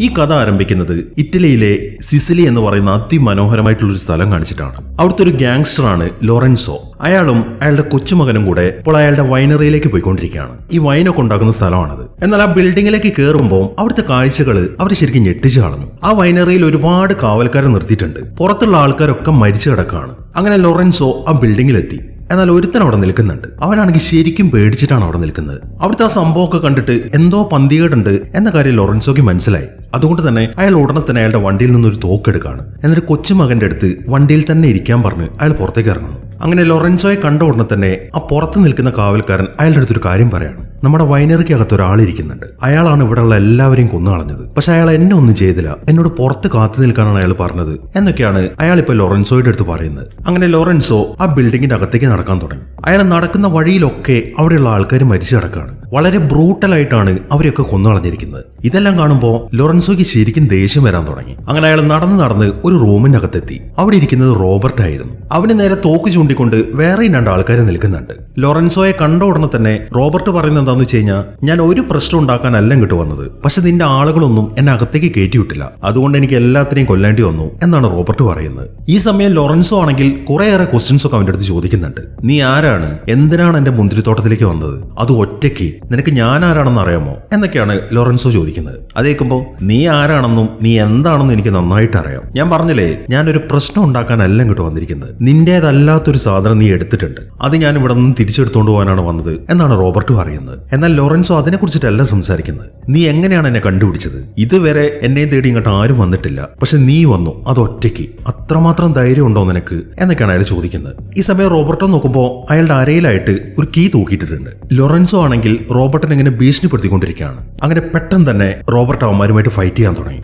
ഈ കഥ ആരംഭിക്കുന്നത് ഇറ്റലിയിലെ സിസിലി എന്ന് പറയുന്ന അതിമനോഹരമായിട്ടുള്ള ഒരു സ്ഥലം കാണിച്ചിട്ടാണ്. അവിടുത്തെ ഒരു ഗ്യാങ്സ്റ്ററാണ് ലോറൻസോ. അയാളും അയാളുടെ കൊച്ചുമകനും കൂടെ ഇപ്പോൾ അയാളുടെ വൈനറിയിലേക്ക് പോയിക്കൊണ്ടിരിക്കുകയാണ്. ഈ വൈനൊക്കെ ഉണ്ടാക്കുന്ന സ്ഥലമാണത്. എന്നാൽ ആ ബിൽഡിങ്ങിലേക്ക് കയറുമ്പോൾ അവിടുത്തെ കാഴ്ചകൾ അവർ ശരിക്കും ഞെട്ടിച്ചു കളഞ്ഞു. ആ വൈനറിയിൽ ഒരുപാട് കാവൽക്കാരെ നിർത്തിയിട്ടുണ്ട്. പുറത്തുള്ള ആൾക്കാരൊക്കെ മരിച്ചു കിടക്കാണ് അങ്ങനെ ലോറൻസോ ആ ബിൽഡിങ്ങിലെത്തി. എന്നാൽ ഒരുത്തൻ അവിടെ നിൽക്കുന്നുണ്ട്. അവനാണെങ്കിൽ ശരിക്കും പേടിച്ചിട്ടാണ് അവിടെ നിൽക്കുന്നത്. അവിടുത്തെ ആ സംഭവമൊക്കെ കണ്ടിട്ട് എന്തോ പന്തികേടുണ്ട് എന്ന കാര്യം ലോറൻസോക്ക് മനസ്സിലായി. അതുകൊണ്ട് തന്നെ അയാൾ ഉടനെ തന്നെ അയാളുടെ വണ്ടിയിൽ നിന്നൊരു തോക്കെടുക്കാണ്. എന്നിട്ട് കൊച്ചുമകന്റെ അടുത്ത് വണ്ടിയിൽ തന്നെ ഇരിക്കാൻ പറഞ്ഞ് അയാൾ പുറത്തേക്ക് ഇറങ്ങുന്നു. അങ്ങനെ ലോറൻസോയെ കണ്ട ഉടനെ തന്നെ ആ പുറത്ത് നിൽക്കുന്ന കാവൽക്കാരൻ അയാളുടെ അടുത്തൊരു കാര്യം പറയാണ്. നമ്മുടെ വൈനറിക്കകത്ത് ഒരാളിരിക്കുന്നുണ്ട്. അയാളാണ് ഇവിടെയുള്ള എല്ലാവരെയും കൊന്നു കളഞ്ഞത് പക്ഷെ അയാൾ എന്നെ ഒന്നും ചെയ്തില്ല. എന്നോട് പുറത്ത് കാത്തു നിൽക്കാനാണ് അയാൾ പറഞ്ഞത്. എന്നൊക്കെയാണ് അയാൾ ഇപ്പൊ ലോറൻസോയുടെ അടുത്ത് പറയുന്നത്. അങ്ങനെ ലോറൻസോ ആ ബിൽഡിങ്ങിന്റെ അകത്തേക്ക് നടക്കാൻ തുടങ്ങി. അയാൾ നടക്കുന്ന വഴിയിലൊക്കെ അവിടെയുള്ള ആൾക്കാർ മരിച്ചു കിടക്കാണ് വളരെ ബ്രൂട്ടലായിട്ടാണ് അവരെയൊക്കെ കൊന്നു കളഞ്ഞിരിക്കുന്നത് ഇതെല്ലാം കാണുമ്പോൾ ലോറൻസോയ്ക്ക് ശരിക്കും ദേഷ്യം വരാൻ തുടങ്ങി. അങ്ങനെ അയാൾ നടന്ന് നടന്ന് ഒരു റൂമിന്റെ അകത്തെത്തി അവിടെ ഇരിക്കുന്നത് റോബർട്ട് ആയിരുന്നു. അവന് നേരെ തോക്ക് ചൂണ്ടിക്കൊണ്ട് വേറെയും രണ്ട് ആൾക്കാർ നിൽക്കുന്നുണ്ട്. ലോറൻസോയെ കണ്ട ഉടനെ തന്നെ റോബർട്ട് പറയുന്നത് എന്താന്ന് വെച്ച് കഴിഞ്ഞാൽ ഞാൻ ഒരു പ്രശ്നം ഉണ്ടാക്കാനല്ല ഇങ്ങോട്ട് വന്നത്. പക്ഷെ നിന്റെ ആളുകളൊന്നും എന്നെ അകത്തേക്ക് കയറ്റിവിട്ടില്ല. അതുകൊണ്ട് എനിക്ക് എല്ലാത്തിനെയും കൊല്ലേണ്ടി വന്നു എന്നാണ് റോബർട്ട് പറയുന്നത്. ഈ സമയം ലോറൻസോ ആണെങ്കിൽ കുറേയേറെ ക്വസ്റ്റ്യൻസ് ഒക്കെ അവന്റെ അടുത്ത് ചോദിക്കുന്നുണ്ട്. നീ ആരാണ്? എന്തിനാണ് എന്റെ മുന്തിരിത്തോട്ടത്തിലേക്ക് വന്നത്? അത് ഒറ്റയ്ക്ക് നിനക്ക് ഞാൻ ആരാണെന്ന് അറിയാമോ? എന്നൊക്കെയാണ് ലോറൻസോ ചോദിക്കുന്നത്. അത് കേൾക്കുമ്പോൾ നീ ആരാണെന്നും നീ എന്താണെന്നും എനിക്ക് നന്നായിട്ട് അറിയാം. ഞാൻ പറഞ്ഞില്ലേ ഒരു പ്രശ്നം ഉണ്ടാക്കാൻ ഉണ്ടാക്കാനല്ല ഇങ്ങോട്ട് വന്നിരിക്കുന്നത്. നിന്റേതല്ലാത്തൊരു സാധനം നീ എടുത്തിട്ടുണ്ട്. അത് ഞാൻ ഇവിടെ നിന്ന് തിരിച്ചെടുത്തുകൊണ്ട് പോകാനാണ് വന്നത് എന്നാണ് റോബർട്ട് പറയുന്നത്. എന്നാൽ ലോറൻസോ അതിനെക്കുറിച്ചിട്ടല്ല സംസാരിക്കുന്നത്. നീ എങ്ങനെയാണ് എന്നെ കണ്ടുപിടിച്ചത്? ഇതുവരെ എന്നെ തേടി ഇങ്ങോട്ട് ആരും വന്നിട്ടില്ല. പക്ഷെ നീ വന്നു. അത് ഒറ്റയ്ക്ക്. അത്രമാത്രം ധൈര്യം ഉണ്ടോ നിനക്ക്? എന്നൊക്കെയാണ് അയാൾ ചോദിക്കുന്നത്. ഈ സമയം റോബർട്ടോ നോക്കുമ്പോൾ അയാളുടെ അരയിലായിട്ട് ഒരു കീ തൂക്കിയിട്ടിട്ടുണ്ട്. ലോറൻസോ ആണെങ്കിൽ റോബർട്ടിനെ ഇങ്ങനെ ഭീഷണിപ്പെടുത്തിക്കൊണ്ടിരിക്കുകയാണ്. അങ്ങനെ പെട്ടെന്ന് തന്നെ റോബർട്ട് അവന്മാരുമായിട്ട് ഫൈറ്റ് ചെയ്യാൻ തുടങ്ങി.